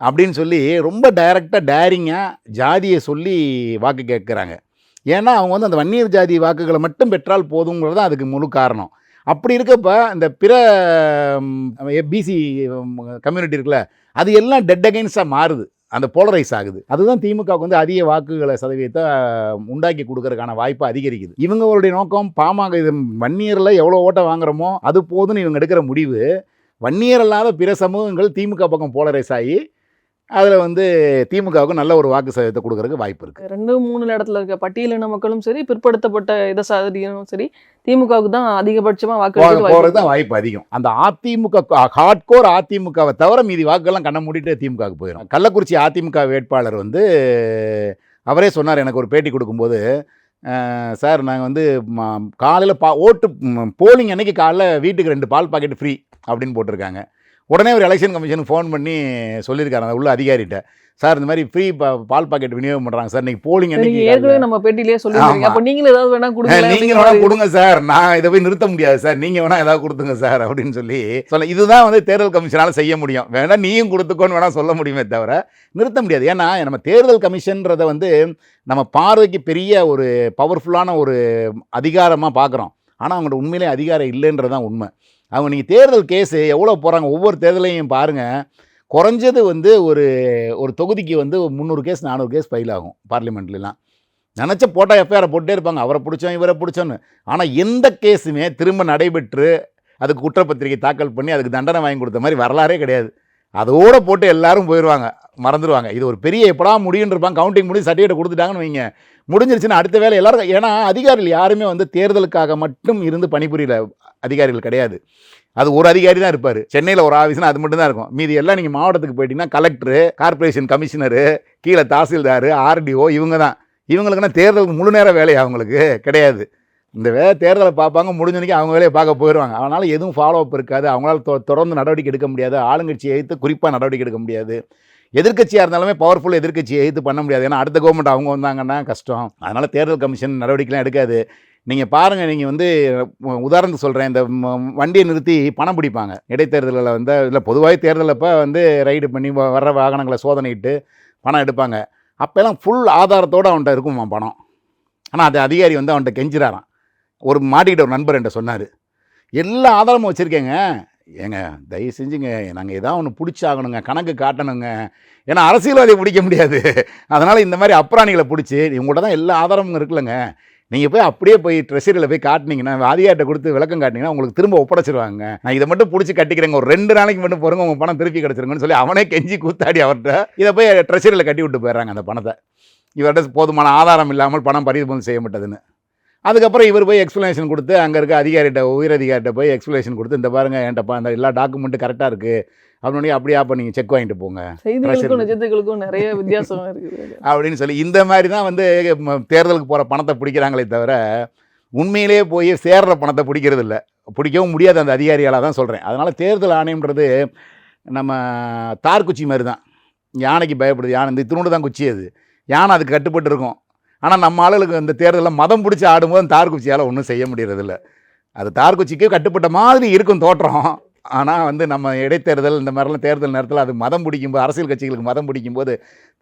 அப்படின்னு சொல்லி ரொம்ப டைரெக்டாக டேரிங்காக ஜாதியை சொல்லி வாக்கு கேட்குறாங்க. ஏன்னா அவங்க வந்து அந்த வன்னியர் ஜாதி வாக்குகளை மட்டும் பெற்றால் போதுங்கிறது தான் அதுக்கு முழு காரணம். அப்படி இருக்கப்ப இந்த பிற பிசி கம்யூனிட்டி இருக்குல்ல அது எல்லாம் டெட் அகைன்ஸ்டாக மாறுது. அந்த போலரைஸ் ஆகுது. அதுதான் திமுகவுக்கு வந்து அதிக வாக்குகளை சதவீதத்தை உண்டாக்கி கொடுக்கறதுக்கான வாய்ப்பு அதிகரிக்குது. இவங்களுடைய நோக்கம் பாமக இது வன்னியரில் எவ்வளோ ஓட்டை வாங்குறோமோ அது போதுன்னு இவங்க எடுக்கிற முடிவு வன்னியர் அல்லாத பிற சமூகங்கள் திமுக பக்கம் போலரைஸ் ஆகி அதில் வந்து திமுகவுக்கு நல்ல ஒரு வாக்கு சதவீதத்தை கொடுக்கறதுக்கு வாய்ப்பு இருக்குது ரெண்டு மூணு இடத்துல இருக்க பட்டியலின மக்களும் சரி பிற்படுத்தப்பட்ட இத சாதியினரும் சரி திமுகவுக்கு தான் அதிகபட்சமா வாக்கு போகிறது வாய்ப்பு தான் வாய்ப்பு அதிகம். அந்த அதிமுக ஹார்ட்கோர் அதிமுகவை தவிர மீதி வாக்குகள்லாம் கண்ண மூடிட்டு திமுகவுக்கு போயிடும் கள்ளக்குறிச்சி அதிமுக வேட்பாளர் வந்து அவரே சொன்னார் எனக்கு ஒரு பேட்டி கொடுக்கும்போது சார் நாங்கள் வந்து காலையில் பா ஓட்டு போலிங் அன்னைக்கு காலைல வீட்டுக்கு ரெண்டு பால் பாக்கெட் ஃப்ரீ அப்படின்னு போட்டிருக்காங்க. உடனே ஒரு எலெக்ஷன் கமிஷனுக்கு ஃபோன் பண்ணி சொல்லியிருக்காரு. அந்த உள்ள அதிகாரிகிட்ட. சார் இந்த மாதிரி ஃப்ரீ பால் பாக்கெட் விநியோகம் பண்ணுறாங்க சார். இன்னைக்கு போலிங் அன்னைக்கு ஏற்கனவே நம்ம பேட்டிலேயே சொல்லிருக்கீங்க ஆமா. அப்ப நீங்களும் ஏதாவது வேணா கொடுங்க நீங்க வேணா கொடுங்க சார். நான் இதை போய் நிறுத்த முடியாது சார். நீங்க வேணா ஏதாவது கொடுத்துங்க சார் அப்படின்னு சொல்லி சொல்ல இதுதான் வந்து தேர்தல் கமிஷனால செய்ய முடியும். வேணா நீயும் கொடுத்துக்கோன்னு வேணா சொல்ல முடியுமே தவிர நிறுத்த முடியாது. ஏன்னா நம்ம தேர்தல் கமிஷன்றதை வந்து நம்ம பார்வைக்கு பெரிய ஒரு பவர்ஃபுல்லான ஒரு அதிகாரமாக பார்க்குறோம். ஆனால் அவங்களோட உண்மையிலே அதிகாரம் இல்லைன்றதான் உண்மை. அவங்க நீங்கள் தேர்தல் கேஸு எவ்வளோ போகிறாங்க ஒவ்வொரு தேர்தலையும் பாருங்கள் குறைஞ்சது வந்து ஒரு ஒரு தொகுதிக்கு வந்து முந்நூறு கேஸ் நானூறு கேஸ் ஃபைல் ஆகும் பார்லிமெண்ட்லாம் நினச்ச போட்டால் எஃப்ஐஆரை போட்டே இருப்பாங்க. அவரை பிடிச்சோம் இவரை பிடிச்சோன்னு ஆனால் எந்த கேஸுமே திரும்ப நடைபெற்று அதுக்கு குற்றப்பத்திரிகை தாக்கல் பண்ணி அதுக்கு தண்டனை வாங்கி கொடுத்த மாதிரி வரலாறே கிடையாது. அதோடு போட்டு எல்லாரும் போயிடுவாங்க மறந்துடுவாங்க இது ஒரு பெரிய எப்படா முடியுன்னு இருப்பாங்க கவுண்டிங் முடிஞ்சு சர்டிஃபிகேட் கொடுத்துட்டாங்கன்னு வைங்க. முடிஞ்சிருச்சுன்னா அடுத்த வேலை எல்லாரும் ஏன்னா அதிகாரிகள் யாருமே வந்து தேர்தலுக்காக மட்டும் இருந்து பணிபுரியல. அதிகாரிகள் கிடையாது. அது ஒரு அதிகாரி தான் இருப்பார். சென்னையில் ஒரு ஆஃபீஸ்னால் அது மட்டும் தான் இருக்கும். மீதி எல்லாம் நீங்கள் மாவட்டத்துக்கு போயிட்டீங்கன்னா கலெக்டரு கார்ப்பரேஷன் கமிஷனரு கீழே தாசில்தார் ஆர்டிஓ இவங்க தான். இவங்களுக்குன்னா தேர்தலுக்கு முழு நேர வேலை அவங்களுக்கு? கிடையாது. இந்த வே தேர்தலை பார்ப்பாங்க. முடிஞ்சனைக்கு அவங்க வேலையை பார்க்க போயிடுவாங்க அதனால் எதுவும் ஃபாலோ அப் இருக்காது. அவங்களால தொ- தொடர்ந்து நடவடிக்கை எடுக்க முடியாது. ஆளுங்கட்சியை எதிர்த்து குறிப்பாக நடவடிக்கை எடுக்க முடியாது. எதிர்க்கட்சியாக இருந்தாலுமே பவர்ஃபுல் எதிர்கட்சியை எதிர்த்து பண்ண முடியாது. ஏன்னா அடுத்த கவர்மெண்ட் அவங்க வந்தாங்கன்னா கஷ்டம். அதனால் தேர்தல் கமிஷன் நடவடிக்கைலாம் எடுக்காது. நீங்கள் பாருங்கள் நீங்கள் வந்து உதாரணத்துக்கு சொல்கிறேன் இந்த வண்டியை நிறுத்தி பணம் பிடிப்பாங்க. இடைத்தேர்தலில் வந்து இல்லை பொதுவாக தேர்தலப்போ வந்து ரைடு பண்ணி வ- வர்ற வாகனங்களை சோதனையிட்டு பணம் எடுப்பாங்க. அப்போல்லாம் ஃபுல் ஆதாரத்தோடு அவன்கிட்ட இருக்குமா பணம். ஆனால் அது அதிகாரி வந்து அவன்கிட்ட கெஞ்சிறாராம். ஒரு மாட்டிக்கிட்ட ஒரு நண்பர் என்கிட்ட சொன்னார். எல்லா ஆதாரமும் வச்சுருக்கேங்க. ஏங்க தயவு செஞ்சுங்க நாங்கள் ஏதாவது ஒன்று பிடிச்சாகணுங்க கணக்கு காட்டணுங்க. ஏன்னா அரசியல்வாதியை பிடிக்க முடியாது. அதனால் இந்த மாதிரி அப்ராணிகளை பிடிச்சி உங்கள்கிட்ட தான் எல்லா ஆதாரமும் இருக்குல்லங்க. நீங்கள் போய் அப்படியே போய் ட்ரெஷரியில் போய் காட்டினீங்கன்னா அதிகாரிட்ட கொடுத்து விளக்கம் காட்டினீங்கன்னா உங்களுக்கு திரும்ப ஒப்படைச்சிருவாங்க. நான் இதை மட்டும் பிடிச்சி கட்டிக்கிறேங்க. ஒரு ரெண்டு நாளைக்கு மட்டும் போகிறோங்க உங்கள் பணம் திருப்பி கிடச்சிருங்கன்னு சொல்லி அவனே கெஞ்சி கூத்தாடி அவர்கிட்ட இதை போய் ட்ரெஷரியில் கட்டி விட்டு போயிடுறாங்க அந்த பணத்தை. இவர்கிட்ட போதுமான ஆதாரம் இல்லாமல் பணம் பறிமுதல் செய்யப்பட்டதுன்னு. அதுக்கப்புறம் இவர் போய் எக்ஸ்ப்ளனேஷன் கொடுத்து அங்கே இருக்க அதிகாரிகிட்ட உயர் அதிகாரிகிட்ட போய் எக்ஸ்ப்ளனேஷன் கொடுத்து இந்த பாருங்க என்கிட்டப்பா அந்த எல்லா டாக்குமெண்ட்டும் கரெக்டாக இருக்குது அப்படின்னு அப்படியே அப்போ நீங்கள் செக் வாங்கிட்டு போங்க. செய்திகளுக்கும். நிஜத்துகளுக்கும் நிறைய வித்தியாசம் இருக்குது. அப்படின்னு சொல்லி இந்த மாதிரி தான் வந்து தேர்தலுக்கு போகிற பணத்தை பிடிக்கிறாங்களே தவிர உண்மையிலேயே போய் சேர்ற பணத்தை பிடிக்கிறது இல்லை. பிடிக்கவும் முடியாது அந்த அதிகாரியால் தான் சொல்கிறேன் அதனால் தேர்தல் ஆணையம்ன்றது நம்ம தார்குச்சி மாதிரி தான். யானைக்கு பயப்படுது யானை இந்த இத்தினோடு தான் குச்சி அது. யானை அதுக்கு கட்டுப்பட்டு இருக்கும். ஆனால் நம்ம ஆளுகளுக்கு இந்த தேர்தலில் மதம் பிடிச்சி ஆடும்போது தார்குச்சியால் ஒன்றும் செய்ய முடியறதில்ல. அது தார்குச்சிக்கு கட்டுப்பட்ட மாதிரி இருக்கும் தோற்றம். ஆனால் வந்து நம்ம இடைத்தேர்தல் இந்த மாதிரிலாம் தேர்தல் நேரத்தில் அது மதம் பிடிக்கும்போது அரசியல் கட்சிகளுக்கு மதம் பிடிக்கும்போது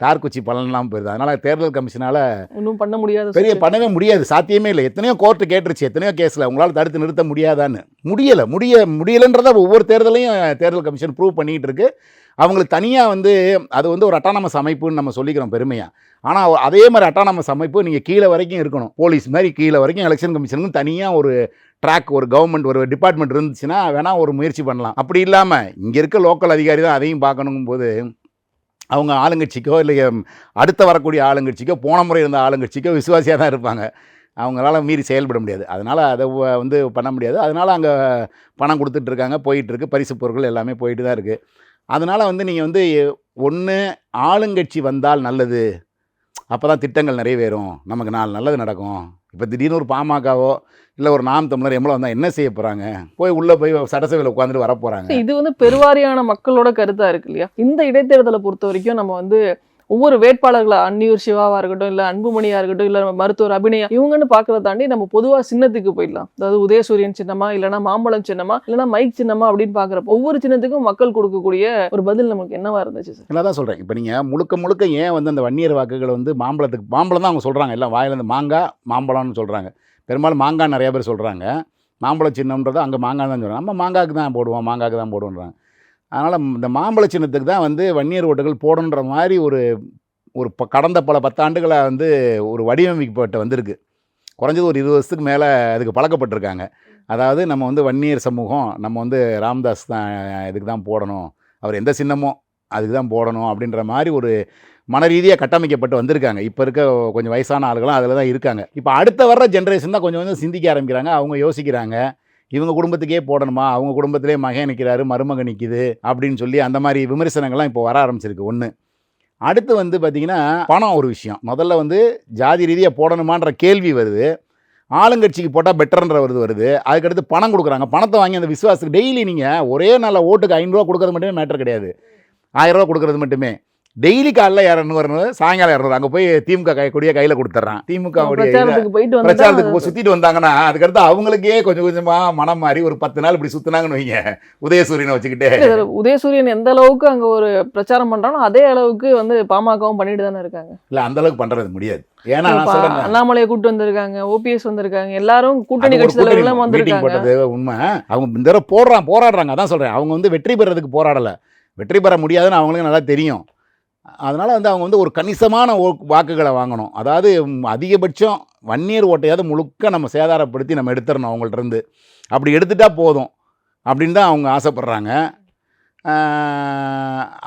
தார்குச்சி பலனெல்லாம் போயிருது. அதனால் தேர்தல் கமிஷனால் ஒன்றும் பண்ண முடியாத பெரிய. பண்ணவே முடியாது. சாத்தியமே இல்லை. எத்தனையோ கோர்ட்டு கேட்டுருச்சு. எத்தனையோ கேஸில் உங்களால் தடுத்து நிறுத்த முடியாதான்னு. முடியலை. முடிய முடியலைன்றத ஒவ்வொரு தேர்தலையும் தேர்தல் கமிஷன் ப்ரூவ் பண்ணிகிட்டு இருக்கு. அவங்களுக்கு தனியாக வந்து அது வந்து ஒரு அட்டானமஸ் அமைப்புன்னு நம்ம சொல்லிக்கிறோம் பெருமையாக ஆனால் அதே மாதிரி அட்டானமஸ் அமைப்பு நீங்கள் கீழே வரைக்கும் இருக்கணும். போலீஸ் மாதிரி கீழே வரைக்கும் எலெக்ஷன் கமிஷனுக்கு தனியாக ஒரு ட்ராக் ஒரு கவர்மெண்ட் ஒரு டிபார்ட்மெண்ட் இருந்துச்சுன்னா வேணால் ஒரு முயற்சி பண்ணலாம். அப்படி இல்லாமல் இங்கே இருக்க லோக்கல் அதிகாரி தான் அதையும் பார்க்கணுங்கும் போது அவங்க ஆளுங்கட்சிக்கோ இல்லை அடுத்த வரக்கூடிய ஆளுங்கட்சிக்கோ போன முறை இருந்த ஆளுங்கட்சிக்கோ விசுவாசியாக தான் இருப்பாங்க. அவங்களால மீறி செயல்பட முடியாது. அதனால் அதை வந்து பண்ண முடியாது. அதனால் அங்கே பணம் கொடுத்துட்ருக்காங்க போயிட்டுருக்கு பரிசு பொருட்கள் எல்லாமே போயிட்டு தான் இருக்குது அதனால் வந்து நீங்கள் வந்து ஒன்று ஆளுங்கட்சி வந்தால் நல்லது. அப்போ தான் திட்டங்கள் நிறைவேறும். நமக்கு நாலு நல்லது நடக்கும். இப்போ திடீர்னு ஒரு பாமகவோ இல்லை ஒரு நாம் தமிழர் எம்எல்ஏ வந்தால் என்ன செய்ய போகிறாங்க? போய் உள்ளே போய் சட்டசபையில் உட்காந்துட்டு வர போகிறாங்க. இது வந்து பெருவாரியான மக்களோட கருத்தாக இருக்கு இல்லையா? இந்த இடைத்தேர்தலை பொறுத்த வரைக்கும் நம்ம வந்து ஒவ்வொரு வேட்பாளர்களா அன்னியூர் சிவாவா இருக்கட்டும் இல்ல அன்புமணியா இருக்கட்டும் இல்ல மருத்துவர் அபிநயா இவங்கன்னு பாக்குறத தாண்டி நம்ம பொதுவா சின்னத்துக்கு போயிடலாம். அதாவது உதயசூரியன் சின்னமா இல்லனா மாம்பழம் சின்னமா இல்லனா மைக் சின்னமா அப்படின்னு பாக்குறப்ப ஒவ்வொரு சின்னத்துக்கும் மக்கள் கொடுக்கக்கூடிய ஒரு பதில் நமக்கு என்னவா இருந்துச்சு சார்? என்ன தான் சொல்கிறேன் இப்போ நீங்கள் முழுக்க முழுக்க ஏன் வந்து அந்த வன்னியர் வாக்குகளை வந்து மாம்பழத்துக்கு மாம்பழம் தான் அவங்க சொல்கிறாங்க எல்லாம் வாயிலேருந்து மாங்காய் மாம்பழம்னு சொல்கிறாங்க பெரும்பாலும் மாங்காய் நிறைய பேர் சொல்கிறாங்க மாம்பழ சின்னம்ன்றது அங்கே மாங்காய் தான் சொல்கிறாங்க நம்ம மாங்காய்க்கு தான் போடுவோம் மாங்காய்க்கு தான் போடுவோன்றாங்க அதனால் இந்த மாம்பழ சின்னத்துக்கு தான் வந்து வன்னியர் ஓட்டுகள் போடணுன்ற மாதிரி ஒரு ஒரு ப- கடந்த பல பத்தாண்டுகளாக வந்து ஒரு வடிவமைக்கப்பட்டு வந்திருக்கு. குறைஞ்சது ஒரு இருபது வருஷத்துக்கு மேலே அதுக்கு பழக்கப்பட்டிருக்காங்க. அதாவது நம்ம வந்து வன்னியர் சமூகம் நம்ம வந்து ராம்தாஸ் தான் இதுக்கு தான் போடணும். அவர் எந்த சின்னமோ அதுக்கு தான் போடணும் அப்படின்ற மாதிரி ஒரு மன ரீதியாக கட்டமைக்கப்பட்டு வந்திருக்காங்க. இப்போ இருக்க கொஞ்சம் வயசான ஆளுகளும் அதில் தான் இருக்காங்க. இப்போ அடுத்த வர்ற ஜென்ரேஷன் தான் கொஞ்சம் கொஞ்சம் சிந்திக்க ஆரம்பிக்கிறாங்க. அவங்க யோசிக்கிறாங்க. இவங்க குடும்பத்துக்கே போடணுமா? அவங்க குடும்பத்திலே மகன் நிற்கிறாரு மருமகன் நிற்கிது அப்படின்னு சொல்லி அந்த மாதிரி விமர்சனங்கள்லாம் இப்போ வர ஆரம்பிச்சிருக்கு. ஒன்று அடுத்து வந்து பார்த்திங்கன்னா பணம் ஒரு விஷயம். முதல்ல வந்து ஜாதி ரீதியாக போடணுமான்ற கேள்வி வருது. ஆளுங்கட்சிக்கு போட்டால் பெட்டர்ன்ற வருது வருது. அதுக்கடுத்து பணம் கொடுக்குறாங்க. பணத்தை வாங்கி அந்த விசுவாசத்துக்கு டெய்லி நீங்கள் ஒரே நாளில் ஓட்டுக்கு ஐநூறுரூவா கொடுக்கறது மட்டுமே மேட்டர் கிடையாது. ஆயிரம் ரூபா கொடுக்கறது மட்டுமே. டெய்லி காலைல இரநூறு சாயங்காலம் இரநூறு. அங்கே போய் திமுக கை கொடிய கையில் கொடுத்துட்றான். திமுக பிரச்சாரத்துக்கு போயிட்டு பிரச்சாரத்துக்கு வந்து போய் சுத்திட்டு வந்தாங்கன்னா அதுக்கடுத்து அவங்களுக்கே கொஞ்சம் கொஞ்சமா மனம் மாறி ஒரு பத்து நாள் இப்படி சுத்துனாங்கன்னு வைங்க. உதயசூரியனை வச்சுக்கிட்டு. உதயசூரியன் எந்த அளவுக்கு அங்க ஒரு பிரச்சாரம் பண்றானோ அதே அளவுக்கு வந்து பாமகவும் பண்ணிட்டு தானே இருக்காங்க. இல்ல அந்த அளவுக்கு பண்றது முடியாது. ஏன்னா அண்ணாமலையை கூட்டு வந்திருக்காங்க ஓபிஎஸ் வந்திருக்காங்க எல்லாரும் கூட்டணி கட்சி தலைவர்கள் எல்லாம் கூட்டணி meeting வந்திருக்காங்க. உண்மை. அவங்க இந்த தடவை போடுறான் போராடுறாங்க அதான் சொல்றேன். அவங்க வந்து வெற்றி பெறதுக்கு போராடல. வெற்றி பெற முடியாதுன்னு அவங்களுக்கு நல்லா தெரியும். அதனால் வந்து அவங்க வந்து ஒரு கணிசமான வாக்குகளை வாங்கணும். அதாவது அதிகபட்சம் வன்னியர் ஓட்டையாவது முழுக்க நம்ம சேதாரப்படுத்தி நம்ம எடுத்துடணும் அவங்கள்ட்ட இருந்து. அப்படி எடுத்துட்டா போதும். அப்படின்னு தான் அவங்க ஆசைப்பட்றாங்க.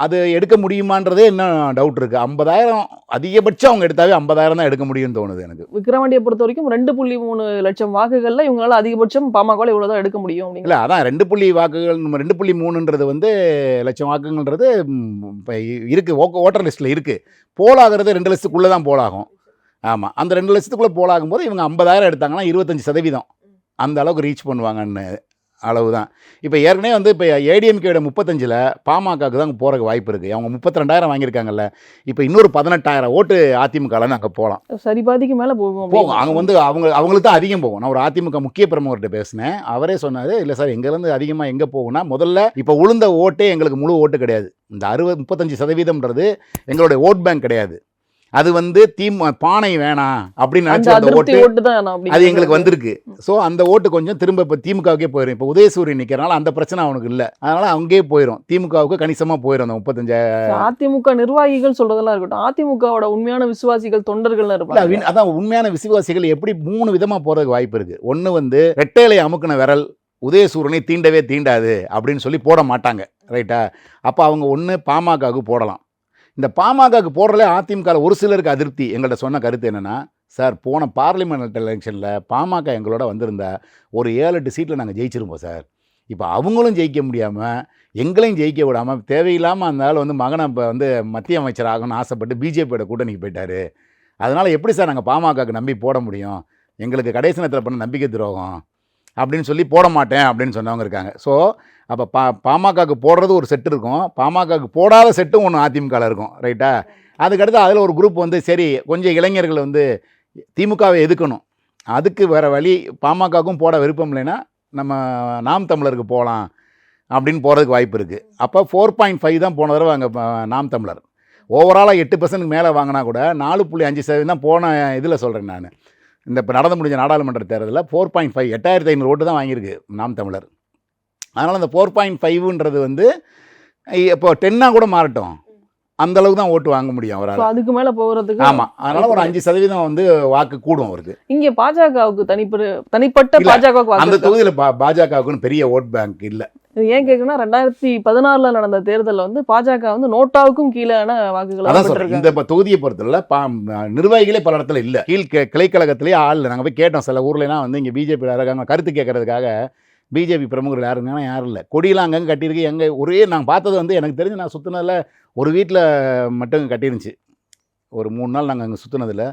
அது எடுக்க முடியுமான்றதே இன்னும் டவுட் இருக்குது ஐம்பதாயிரம் அதிகபட்சம் அவங்க எடுத்தாவே ஐம்பதாயிரம் தான் எடுக்க முடியும்னு தோணுது எனக்கு. விக்கிரவாண்டியை பொறுத்த வரைக்கும் ரெண்டு புள்ளி மூணு லட்சம் வாக்குகள்ல இவங்களால அதிகபட்சம் பாமக இவ்வளவுதான் எடுக்க முடியும் இல்லை அதான் ரெண்டு புள்ளி வாக்குகள் நம்ம ரெண்டு புள்ளி மூணுன்றது வந்து லட்சம் வாக்குங்கன்றது இப்போ இருக்குது ஓ ஓட்டர் லிஸ்ட்டில் இருக்குது போலாகிறது ரெண்டு லட்சத்துக்குள்ளே தான் போலாகும். ஆமாம் அந்த ரெண்டு லட்சத்துக்குள்ளே போலாகும் போது இவங்க ஐம்பதாயிரம் எடுத்தாங்கன்னா இருபத்தஞ்சி சதவீதம். அந்த அளவுக்கு ரீச் பண்ணுவாங்கன்னு அளவு தான் இப்போ ஏற்கனவே வந்து இப்போ ஏடிஎம்கேட முப்பத்தஞ்சில் பாமகக்கு தான் போகிறக்கு வாய்ப்பு இருக்குது அவங்க முப்பத்தி ரெண்டாயிரம் வாங்கியிருக்காங்கல்ல. இப்போ இன்னொரு பதினெட்டாயிரம் ஓட்டு அதிமுகவில் அங்கே போகலாம் சரி பாதிக்கு மேல போகும் போகும். அங்கே வந்து அவங்க அவங்களுக்கு தான் அதிகம் போகும். நான் ஒரு அதிமுக முக்கிய பிரமுகர்கிட்ட பேசினேன். அவரே சொன்னார் இல்லை சார் எங்கேருந்து அதிகமாக எங்கே போகும்னா முதல்ல இப்போ உளுந்த ஓட்டே எங்களுக்கு முழு ஓட்டு கிடையாது. இந்த அறுபது முப்பத்தஞ்சு சதவீதம்ன்றது எங்களுடைய ஓட் பேங்க் கிடையாது. அது வந்து தீம் பானை வேணாம் அப்படின்னு நினச்சி அந்த ஓட்டு அது எங்களுக்கு வந்திருக்கு. ஸோ அந்த ஓட்டு கொஞ்சம் திரும்ப இப்போ திமுகவுக்கே போயிடும் இப்போ உதயசூரியன் நிற்கிறனால அந்த பிரச்சனை அவனுக்கு இல்லை. அதனால் அங்கேயே போயிடும் திமுகவுக்கு கணிசமாக போயிடும் அந்த முப்பத்தஞ்சு அதிமுக நிர்வாகிகள் சொல்றதெல்லாம் இருக்கட்டும். அதிமுகவோட உண்மையான விசுவாசிகள் தொண்டர்கள் இருப்பாங்க. அதான் உண்மையான விசுவாசிகள் எப்படி மூணு விதமா போறதுக்கு வாய்ப்பு இருக்கு. ஒண்ணு வந்து ரெட்டையிலை அமுக்கின விரல் உதயசூரனை தீண்டவே தீண்டாது அப்படின்னு சொல்லி போட மாட்டாங்க. ரைட்டா அப்போ அவங்க ஒன்று பாமகவுக்கு போடலாம். இந்த பாமகவுக்கு போடுறதுல அதிமுக ஒரு சிலருக்கு அதிருப்தி. எங்கள்கிட்ட சொன்ன கருத்து என்னன்னா சார் போன பார்லிமெண்ட் எலெக்ஷனில் பாமக எங்களோட வந்திருந்தா ஒரு ஏழு எட்டு சீட்டில் நாங்கள் ஜெயிச்சிருப்போம் சார். இப்போ அவங்களும் ஜெயிக்க முடியாமல் எங்களையும் ஜெயிக்க விடாமல் தேவையில்லாமல் அந்த ஆள் வந்து மகனை இப்போ வந்து மத்திய அமைச்சர் ஆகணும்னு ஆசைப்பட்டு பிஜேபியோட கூட்டணிக்கு போயிட்டார். அதனால் எப்படி சார் நாங்கள் பாமகக்கு நம்பி போட முடியும்? எங்களுக்கு கடைசி நேரத்தில் பண்ண நம்பிக்கை துரோகம். அப்படின்னு சொல்லி போட மாட்டேன் அப்படின்னு சொன்னவங்க இருக்காங்க. ஸோ அப்போ பா பாமகக்கு போடுறது ஒரு செட்டு இருக்கும். பாமகக்கு போடாத செட்டும் ஒன்று அதிமுகவில் இருக்கும். ரைட்டா அதுக்கடுத்து அதில் ஒரு குரூப் வந்து சரி கொஞ்சம் இளைஞர்கள் வந்து திமுகவை எதுக்கணும் அதுக்கு வேறு வழி பாமகவுக்கும் போட விருப்பம் இல்லைன்னா நம்ம நாம் தமிழருக்கு போகலாம் அப்படின்னு போகிறதுக்கு வாய்ப்பு இருக்குது அப்போ ஃபோர் பாயிண்ட் ஃபைவ் தான் போன தடவை அங்கே நாம் தமிழர். ஓவராலாக எட்டு பர்சன்ட் மேலே வாங்கினா கூட நாலு புள்ளி அஞ்சு சதவீதம் தான் போன இதில் சொல்கிறேன் நான். இந்த இப்போ நடந்து முடிஞ்ச நாடாளுமன்ற தேர்தலில் ஃபோர் பாயிண்ட் ஃபைவ் எட்டாயிரத்தி ஐநூறு ஓட்டு தான் வாங்கியிருக்கு நாம் தமிழர். அதனால் அந்த ஃபோர் பாயிண்ட் ஃபைவ்ன்றது வந்து இப்போ டென்னாக கூட மாறட்டும். அந்த அளவுக்கு தான் ஓட்டு வாங்க முடியும் அவரால். அதுக்கு மேல போகிறதுக்கு ஆமாம் அதனால் ஒரு அஞ்சு சதவீதம் வந்து வாக்கு கூடும் அவருக்கு. இங்க பாஜகவுக்கு தனிப்பெரு தனிப்பட்ட பாஜகவுக்கு வாக்கு அந்த? தொகுதியில் பா பாஜகவுக்குன்னு பெரிய ஓட் பேங்க் இல்லை. ஏன் கேக்குன்னா ரெண்டாயிரத்தி பதினாறுல நடந்த தேர்தல்ல வந்து பாஜக வந்து நோட்டாவுக்கும் கீழான வாக்குகளை அதான் இந்த தொகுதியை பொறுத்தவரை பா நிர்வாகிகளே பல இடத்துல இல்லை. கீழ் கிளைக்கழகத்திலேயே ஆள் நாங்கள் போய் கேட்டோம். சில ஊர்லலாம் வந்து இங்கே பிஜேபி இருக்காங்க. கருத்து கேட்கறதுக்காக பிஜேபி பிரமுகர்கள் யாருங்கன்னா யாரும் இல்லை. கொடியெல்லாம் அங்கங்கே கட்டியிருக்கு. எங்கே ஒரே நாங்கள் பார்த்தது வந்து எனக்கு தெரிஞ்சு நான் சுற்றினதில் ஒரு வீட்டில் மட்டும் கட்டிருந்துச்சு ஒரு மூணு நாள் நாங்கள் அங்கே சுற்றினதில்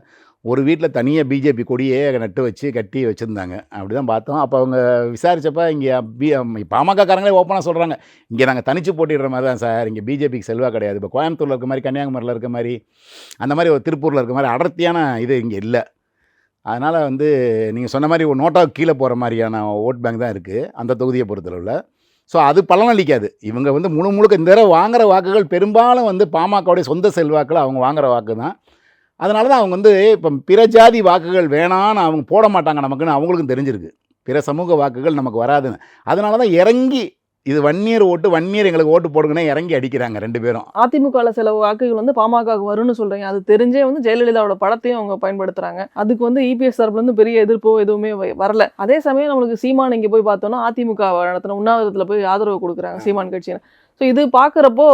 ஒரு வீட்டில் தனியாக பிஜேபி கொடியே நட்டு வச்சு கட்டி வச்சுருந்தாங்க. அப்படி தான் பார்த்தோம். அப்போ அவங்க விசாரிச்சப்ப இங்கே பி பாமகக்காரங்களே ஓப்பனாக சொல்கிறாங்க இங்கே நாங்கள் தனித்து போட்டிடுற மாதிரி தான் சார். இங்கே பிஜேபிக்கு செல்வா கிடையாது. இப்போ கோயம்புத்தூரில் இருக்க மாதிரி கன்னியாகுமரியில் இருக்க மாதிரி அந்த மாதிரி ஒரு திருப்பூரில் இருக்க மாதிரி அடர்த்தியான இது இங்கே இல்லை. அதனால் வந்து நீங்கள் சொன்ன மாதிரி ஒரு நோட்டாவுக்கு கீழே போகிற மாதிரியான ஓட் பேங்க் தான் இருக்குது அந்த தொகுதியை பொறுத்தளவில். ஸோ அது பலனளிக்காது இவங்க வந்து முழு முழுக்க இந்த தடவை வாங்குகிற வாக்குகள் பெரும்பாலும் வந்து பாமகவுடைய சொந்த செல்வாக்கில் அவங்க வாங்குகிற வாக்கு தான். அதனால தான் அவங்க வந்து இப்போ பிற ஜாதி வாக்குகள் வேணான்னு அவங்க போட மாட்டாங்க நமக்குன்னு அவங்களுக்கும் தெரிஞ்சிருக்கு. பிற சமூக வாக்குகள் நமக்கு வராதுன்னு. அதனால தான் இறங்கி இது வன்னியர் ஓட்டு வன்னியர் எங்களுக்கு ஓட்டு போடுங்கன்னு இறங்கி அடிக்கிறாங்க ரெண்டு பேரும். அதிமுக சில வாக்குகள் வந்து பாமக வரும்னு சொல்றீங்க. அது தெரிஞ்சே வந்து ஜெயலலிதாவோட படத்தையும் அவங்க பயன்படுத்துறாங்க. அதுக்கு வந்து இபிஎஸ் தரப்புல இருந்து பெரிய எதிர்ப்போ எதுவுமே வரல. அதே சமயம் நம்மளுக்கு சீமான் இங்க போய் பார்த்தோம்னா அதிமுக நடத்தின உண்ணாவிரத்துல போய் ஆதரவு கொடுக்குறாங்க சீமான் கட்சியை ஸோ இது பார்க்குறப்போ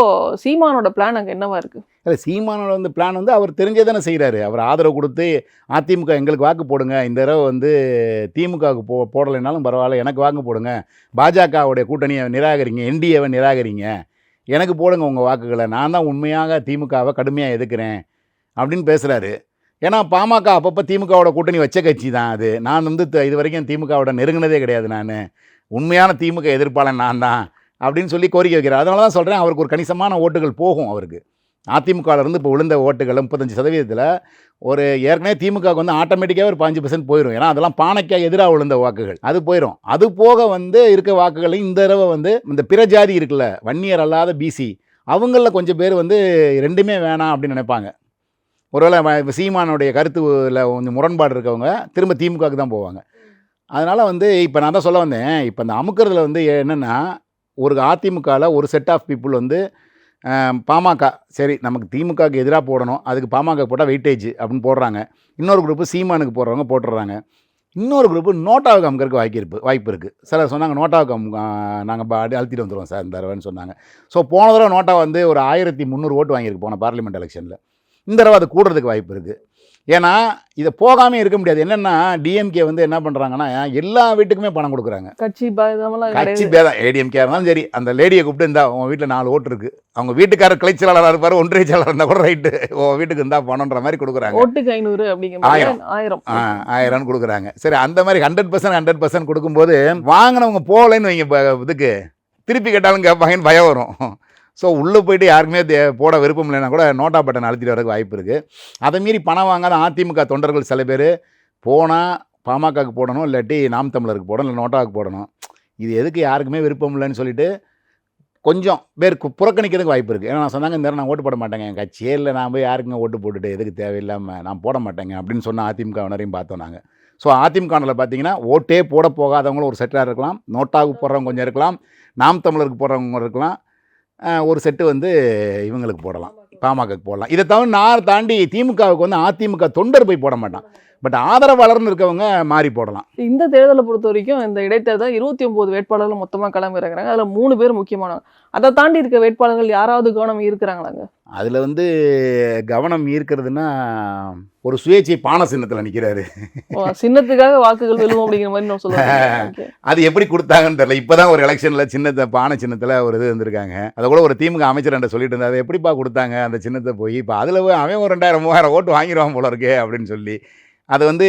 சீமானோட பிளான் அங்கே என்னவா இருக்குது இல்லை சீமானோட வந்து பிளான் வந்து அவர் தெரிஞ்சே தானே செய்கிறாரு அவர் ஆதரவு கொடுத்து அதிமுக எங்களுக்கு வாக்கு போடுங்க. இந்த தடவை வந்து திமுகவுக்கு போ போடலைனாலும் பரவாயில்ல எனக்கு வாக்கு போடுங்க. பாஜகவுடைய கூட்டணியை நிராகரிங்க என்டிஏவை நிராகரிங்க. எனக்கு போடுங்க உங்கள் வாக்குகளை. நான் தான் உண்மையாக திமுகவை கடுமையாக எதுக்குறேன் அப்படின்னு பேசுகிறாரு ஏன்னா பாமக அப்பப்போ திமுகவோட கூட்டணி வச்ச கட்சி தான் அது. நான் வந்து த- இது வரைக்கும் திமுகவோட நெருங்கினதே கிடையாது நான். உண்மையான திமுக எதிர்ப்பாளன் நான் தான். அப்படின்னு சொல்லி கோரிக்கை வைக்கிறார். அதனால தான் சொல்கிறேன் அவருக்கு ஒரு கணிசமான ஓட்டுகள் போகும் அவருக்கு. அதிமுகவிலேருந்து இப்போ விழுந்த ஓட்டுகள் முப்பத்தஞ்சு சதவீதத்தில் ஒரு ஏற்கனவே திமுகவுக்கு வந்து ஆட்டோமேட்டிக்காக ஒரு பாஞ்சு பர்சன்ட் போயிடும் ஏன்னா அதெல்லாம் பானைக்காக எதிராக விழுந்த வாக்குகள். அது போயிடும் அது போக வந்து இருக்க வாக்குகளையும் இந்த தடவை வந்து இந்த பிற ஜாதி இருக்குல்ல வன்னியர் அல்லாத பிசி அவங்களில் கொஞ்சம் பேர் வந்து ரெண்டுமே வேணாம் அப்படின்னு நினைப்பாங்க. ஒருவேளை சீமானுடைய கருத்துல கொஞ்சம் முரண்பாடு இருக்கவங்க திரும்ப திமுகவுக்கு தான் போவாங்க. அதனால் வந்து இப்போ நான் தான் சொல்ல வந்தேன். இப்போ இந்த அமுக்கிறதுல வந்து என்னென்னா ஒரு அதிமுகவில் ஒரு செட் ஆஃப் பீப்புள் வந்து பாமக சரி நமக்கு திமுகவுக்கு எதிராக போடணும் அதுக்கு பாமக போட்டால் வெயிட்டேஜ் அப்படின்னு போடுறாங்க. இன்னொரு குரூப்பு சீமானுக்கு போடுறவங்க போட்டுடுறாங்க. இன்னொரு குரூப்பு நோட்டாவுக்கு அமுக்கிறதுக்கு வாய்ப்பு வாய்ப்பு இருக்குது சிலர் சொன்னாங்க நோட்டாவுக்கு அம் நாங்கள் பாடி அழுத்திட்டு வந்துடுவோம் சார் இந்த தடவைன்னு சொன்னாங்க. ஸோ போன தடவை நோட்டா வந்து ஒரு ஆயிரத்தி முந்நூறு ஓட்டு வாங்கியிருக்கு போன பார்லிமெண்ட் எலெக்ஷனில் இந்த தடவை அது கூடுறதுக்கு வாய்ப்பு இருக்குது ஏன்னா இதை போகாமல் இருக்க முடியாது. என்னென்னா டிஎம்கே வந்து என்ன பண்ணுறாங்கன்னா எல்லா வீட்டுக்குமே பணம் கொடுக்குறாங்க. கட்சி கட்சி பேதம். ஏடிஎம்கே இருந்தாலும் சரி அந்த லேடியை கூப்பிட்டு இருந்தா உங்கள் வீட்டில் நாலு ஓட்டு இருக்கு. அவங்க வீட்டுக்காரர் கிளை செயலாளராக இருப்பார் ஒன்றிய செயலாளர் இருந்தால் கூட ரைட்டு. உன் வீட்டுக்கு இருந்தால் பணம்ன்ற மாதிரி கொடுக்குறாங்க. ஓட்டுக்கு ஐநூறு அப்படிங்கிற ஆயிரம். ஆயிரம். ஆ, கொடுக்குறாங்க. சரி அந்த மாதிரி ஹண்ட்ரட் பர்சன்ட் ஹண்ட்ரட் பர்சன்ட் கொடுக்கும்போது வாங்கினவங்க போகலைன்னு வைங்க இதுக்கு. திருப்பி கேட்டாலும் கேட்பாங்கன்னு பயம் வரும். ஸோ உள்ளே போயிட்டு யாருக்குமே தே- போட விருப்பம் இல்லைன்னா கூட நோட்டா பட்டன் அழுத்திட்டு வரதுக்கு வாய்ப்பு இருக்குது அதை மீறி பணம் வாங்காத அதிமுக தொண்டர்கள் சில பேர் போனால் பாமகக்கு போடணும் இல்லாட்டி நாம் தமிழருக்கு போடணும் இல்லை நோட்டாவுக்கு போடணும். இது எதுக்கு யாருக்குமே விருப்பம் இல்லைன்னு சொல்லிட்டு கொஞ்சம் பேர் புறக்கணிக்கிறதுக்கு வாய்ப்பு இருக்குது ஏன்னா நான் சொன்னாங்க இந்த நான் ஓட்டு போட மாட்டேங்க. என் கட்சியே இல்லை. நான் போய் யாருக்குங்க ஓட்டு போட்டுட்டு எதுக்கு தேவையில்லாமல் நான் போட மாட்டேங்க அப்படின்னு சொன்ன அதிமுகவினரையும் பார்த்தோம் நாங்கள் ஸோ அதிமுகவில் பார்த்தீங்கன்னா ஓட்டே போட போகாதவங்களும் ஒரு செட்டாக இருக்கலாம். நோட்டாவுக்கு போடுறவங்க கொஞ்சம் இருக்கலாம். நாம் தமிழருக்கு போடுறவங்க இருக்கலாம். ஒரு செட்டு வந்து இவங்களுக்கு போடலாம். பாமகக்கு போடலாம். இதை தவிர நான் தாண்டி திமுகவுக்கு வந்து அதிமுக தொண்டர் போய் போட மாட்டான். பட் ஆதரவாளர்னு இருக்கவங்க மாறி போடலாம். இந்த தேர்தலை பொறுத்த வரைக்கும் இந்த இடைத்தேர்தல் இருபத்தி ஒன்பது வேட்பாளர்கள் மொத்தமாக களம் இறங்குறாங்க. அதில் மூணு பேர் முக்கியமானவங்க. அதை தாண்டி இருக்க வேட்பாளர்கள் யாராவது கவனம் இருக்கிறாங்களாங்க அதில் வந்து கவனம் ஈர்க்கிறதுனா ஒரு சுயேட்சை பான சின்னத்தில் நிற்கிறாரு சின்னத்துக்காக வாக்குகள் வெல்லும் அப்படிங்கிற மாதிரி நான் சொல்லுவேன் அது எப்படி கொடுத்தாங்கன்னு தெரியல. இப்போதான் ஒரு எலெக்ஷனில் சின்னத்தை பானை சின்னத்தில் ஒரு இது வந்திருக்காங்க. அதை கூட ஒரு திமுக அமைச்சர் என்கிட்ட சொல்லிட்டு இருந்தார். அதை எப்படிப்பா கொடுத்தாங்க அந்த சின்னத்தை போய்? இப்போ அதில் போய் அவன் ஒரு ரெண்டாயிரம் மூவாயிரம் ஓட்டு வாங்கிடுவான் போல இருக்கே அப்படின்னு சொல்லி அது வந்து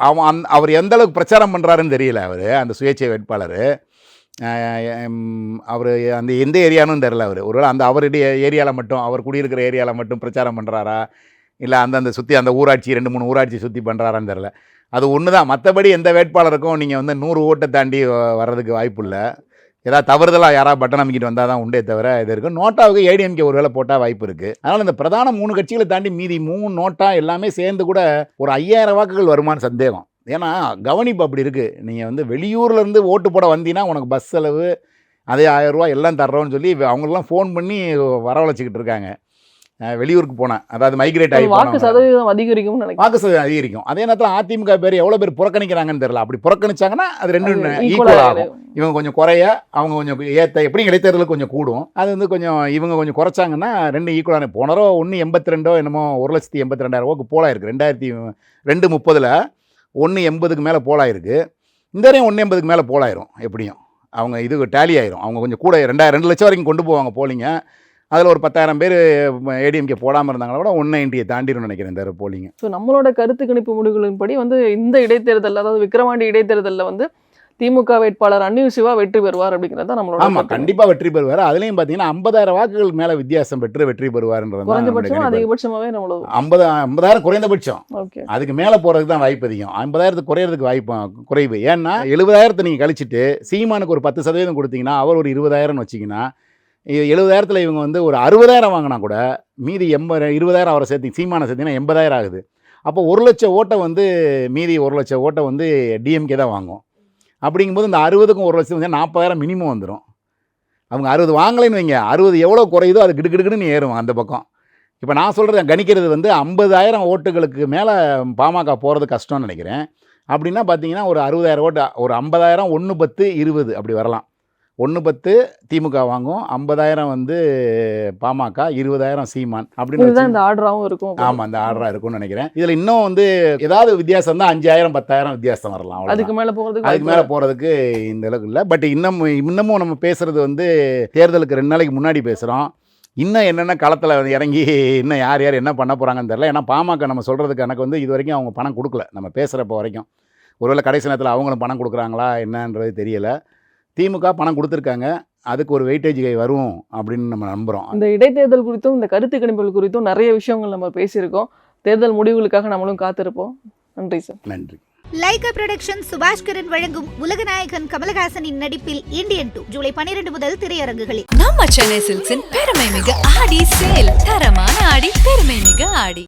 அவன் அந் அவர் எந்த அளவுக்கு பிரச்சாரம் பண்ணுறாருன்னு தெரியல அவர் அந்த சுயேட்சை வேட்பாளர். அவர் அந்த எந்த ஏரியானும் தெரில அவர். ஒருவேளை அந்த அவருடைய ஏரியாவில் மட்டும் அவர் குடியிருக்கிற ஏரியாவில் மட்டும் பிரச்சாரம் பண்ணுறாரா இல்லை அந்தந்த சுற்றி அந்த ஊராட்சி ரெண்டு மூணு ஊராட்சி சுற்றி பண்ணுறாரான்னு தெரில அது ஒன்று தான் மற்றபடி எந்த வேட்பாளருக்கும் நீங்கள் வந்து நூறு ஓட்டை தாண்டி வர்றதுக்கு வாய்ப்பு இல்லை. ஏதாவது தவறுதலாக யாராவது பட்டன் அமைக்கிட்டு வந்தால் தான் உண்டே தவிர இது இருக்கும் நோட்டாவுக்கு ஏடிஎம்கே ஒரு வேளை போட்டால் வாய்ப்பு இருக்குது அதனால் இந்த பிரதான மூணு கட்சிகளை தாண்டி மீதி மூணு நோட்டா எல்லாமே சேர்ந்து கூட ஒரு ஐயாயிரம் வாக்குகள் வருமான்னு சந்தேகம். ஏன்னா கவனிப்பு அப்படி இருக்குது நீங்கள் வந்து வெளியூர்லேருந்து ஓட்டு போட வந்தீங்கன்னா உனக்கு பஸ் செலவு அதே ஆயிரம் ரூபா எல்லாம் தர்றோம்னு சொல்லி அவங்களெலாம் ஃபோன் பண்ணி வரவழைச்சிக்கிட்டு இருக்காங்க. வெளியூருக்கு போனேன். அதாவது மைக்ரேட் ஆகி வாக்கு. சதவீதம் அதிகரிக்கும்னு நினைக்கிறேன். வாக்கு சதவீதம் அதிகரிக்கும். அதே நேரத்தில் அதிமுக பேர் எவ்வளோ பேர் புறக்கணிக்கிறாங்கன்னு தெரியல. அப்படி புறக்கணிச்சாங்கன்னா அது ரெண்டும் equal ஈக்குவல். ஆகும். இவங்க கொஞ்சம் குறைய அவங்க கொஞ்சம் ஏற்ற எப்படி இடைத்தேர்தலுக்கு கொஞ்சம் கூடும். அது வந்து கொஞ்சம் இவங்க கொஞ்சம் குறைச்சாங்கன்னா ரெண்டு ஈக்குவலான போன தடவை ஒன்று எண்பத்தி ரெண்டோ என்னமோ ஒரு லட்சத்தி எண்பத்தி ரெண்டாயிரம் ரூபாய்க்கு போலாயிருக்கு ரெண்டாயிரத்தி ரெண்டு முப்பதில் ஒன்று எண்பதுக்கு மேலே போலாயிருக்கு இந்த வரையும் ஒன்று எண்பதுக்கு மேலே போலாயிரும் எப்படியும். அவங்க இது டேலி ஆயிரும். அவங்க கொஞ்சம் கூட ரெண்டாயிரம் ரெண்டு லட்சம் வரைக்கும் கொண்டு போவாங்க போலிங்க. அதில் ஒரு பத்தாயிரம் பேர் ஏடிஎம்கே போடாமல் இருந்தாங்களா கூட ஒன் நைன்ட்டியை தாண்டிடும் நினைக்கிறேன் இந்த போலிங்க ஸோ நம்மளோட கருத்து கணிப்பு முடிவுகளின்படி வந்து இந்த இடைத்தேர்தல் அதாவது விக்கிரவாண்டி இடைத்தேர்தலில் வந்து திமுக வேட்பாளர் அன்னியூர் சிவா வெற்றி பெறுவார் அப்படிங்கிறது நம்மளோட ஆமாம். கண்டிப்பாக வெற்றி பெறுவார். அதுலேயும் பார்த்தீங்கன்னா ஐம்பதாயிரம் வாக்குகள் மேலே வித்தியாசம் பெற்று வெற்றி பெறுவார்ன்றது குறைஞ்சபட்சம் அதிகபட்சமாவே நம்மளோட ஐம்பது ஐம்பதாயிரம் குறைந்தபட்சம். ஓகே. அதுக்கு மேலே போகிறதுக்கு தான் வாய்ப்பு அதிகம். ஐம்பதாயிரத்துக்கு குறையிறதுக்கு வாய்ப்பு குறைவு. ஏன்னா எழுபதாயிரத்தை நீங்கள் கழிச்சிட்டு சீமானுக்கு ஒரு பத்து சதவீதம் கொடுத்தீங்கன்னா அவர் ஒரு இருபதாயிரம்னு வச்சிங்கன்னா எழுபதாயிரத்தில் இவங்க வந்து ஒரு அறுபதாயிரம் வாங்கினா கூட மீதி எண்பது இருபதாயிரம் அவரை சேர்த்தி சீமான சேர்த்திங்கன்னா எண்பதாயிரம் ஆகுது. அப்போ ஒரு லட்சம் ஓட்டை வந்து மீதி ஒரு லட்சம் ஓட்டை வந்து டிஎம்கே தான் வாங்கும். அப்படிங்கும்போது இந்த அறுபதுக்கும் ஒரு லட்சம் வந்து நாற்பதாயிரம் மினிமம் வந்துடும் அவங்க அறுபது வாங்கலைன்னு வைங்க. அறுபது எவ்வளோ குறையுதோ அது கிடுகிடுன்னு ஏறும் அந்த பக்கம். இப்போ நான் சொல்கிறது கணிக்கிறது வந்து ஐம்பதாயிரம் ஓட்டுகளுக்கு மேலே பாமக போகிறது கஷ்டம்னு நினைக்கிறேன். அப்படின்னா பார்த்தீங்கன்னா ஒரு அறுபதாயிரம் ஓட்டு ஒரு ஐம்பதாயிரம் ஒன்று பத்து இருபது அப்படி வரலாம். ஒன்று பத்து திமுக வாங்கும் ஐம்பதாயிரம் வந்து பாமக இருபதாயிரம் சீமான் அப்படின்னு இந்த ஆர்டராகவும் இருக்கும். ஆமாம் அந்த ஆர்டராக இருக்கும்னு நினைக்கிறேன். இதில் இன்னும் வந்து ஏதாவது வித்தியாசம் தான் அஞ்சாயிரம் பத்தாயிரம் வித்தியாசம் வரலாம். அதுக்கு மேல போகிறதுக்கு அதுக்கு மேலே போகிறதுக்கு இந்த அளவுக்கு இல்லை. பட் இன்னும் இன்னமும் நம்ம பேசுகிறது வந்து தேர்தலுக்கு ரெண்டு நாளைக்கு முன்னாடி பேசுகிறோம் இன்னும் என்னென்ன களத்தில் வந்து இறங்கி இன்னும் யார் யார் என்ன பண்ண போகிறாங்கன்னு தெரியல. ஏன்னா பாமக நம்ம சொல்கிறதுக்கு எனக்கு வந்து இது வரைக்கும் அவங்க பணம் கொடுக்கல. நம்ம பேசுகிறப்ப வரைக்கும். ஒருவேளை கடைசி நேரத்தில் அவங்களும் பணம் கொடுக்குறாங்களா என்னன்றது தெரியல. திமுக பணம் கொடுத்துருக்காங்க. அதுக்கு ஒரு வெயிட்டேஜ் வரும் அப்படின்னு நம்ம நம்புகிறோம் இந்த இடைத்தேர்தல் குறித்தும் இந்த கருத்து கணிப்புகள் குறித்தும் நிறைய விஷயங்கள் நம்ம பேசியிருக்கோம். தேர்தல் முடிவுகளுக்காக நம்மளும் காத்திருப்போம். நன்றி சார். நன்றி. லைகா புரொடக்ஷன் சுபாஷ்கரன் வழங்கும் உலகநாயகன் கமலஹாசனின் நடிப்பில் இந்தியன் டூ ஜூலை பனிரெண்டு முதல் திரையரங்குகளில். நம்ம சென்னை சில்க்ஸின் பெருமை மிக ஆடி சேல் தரமான ஆடி பெருமை மிக ஆடி.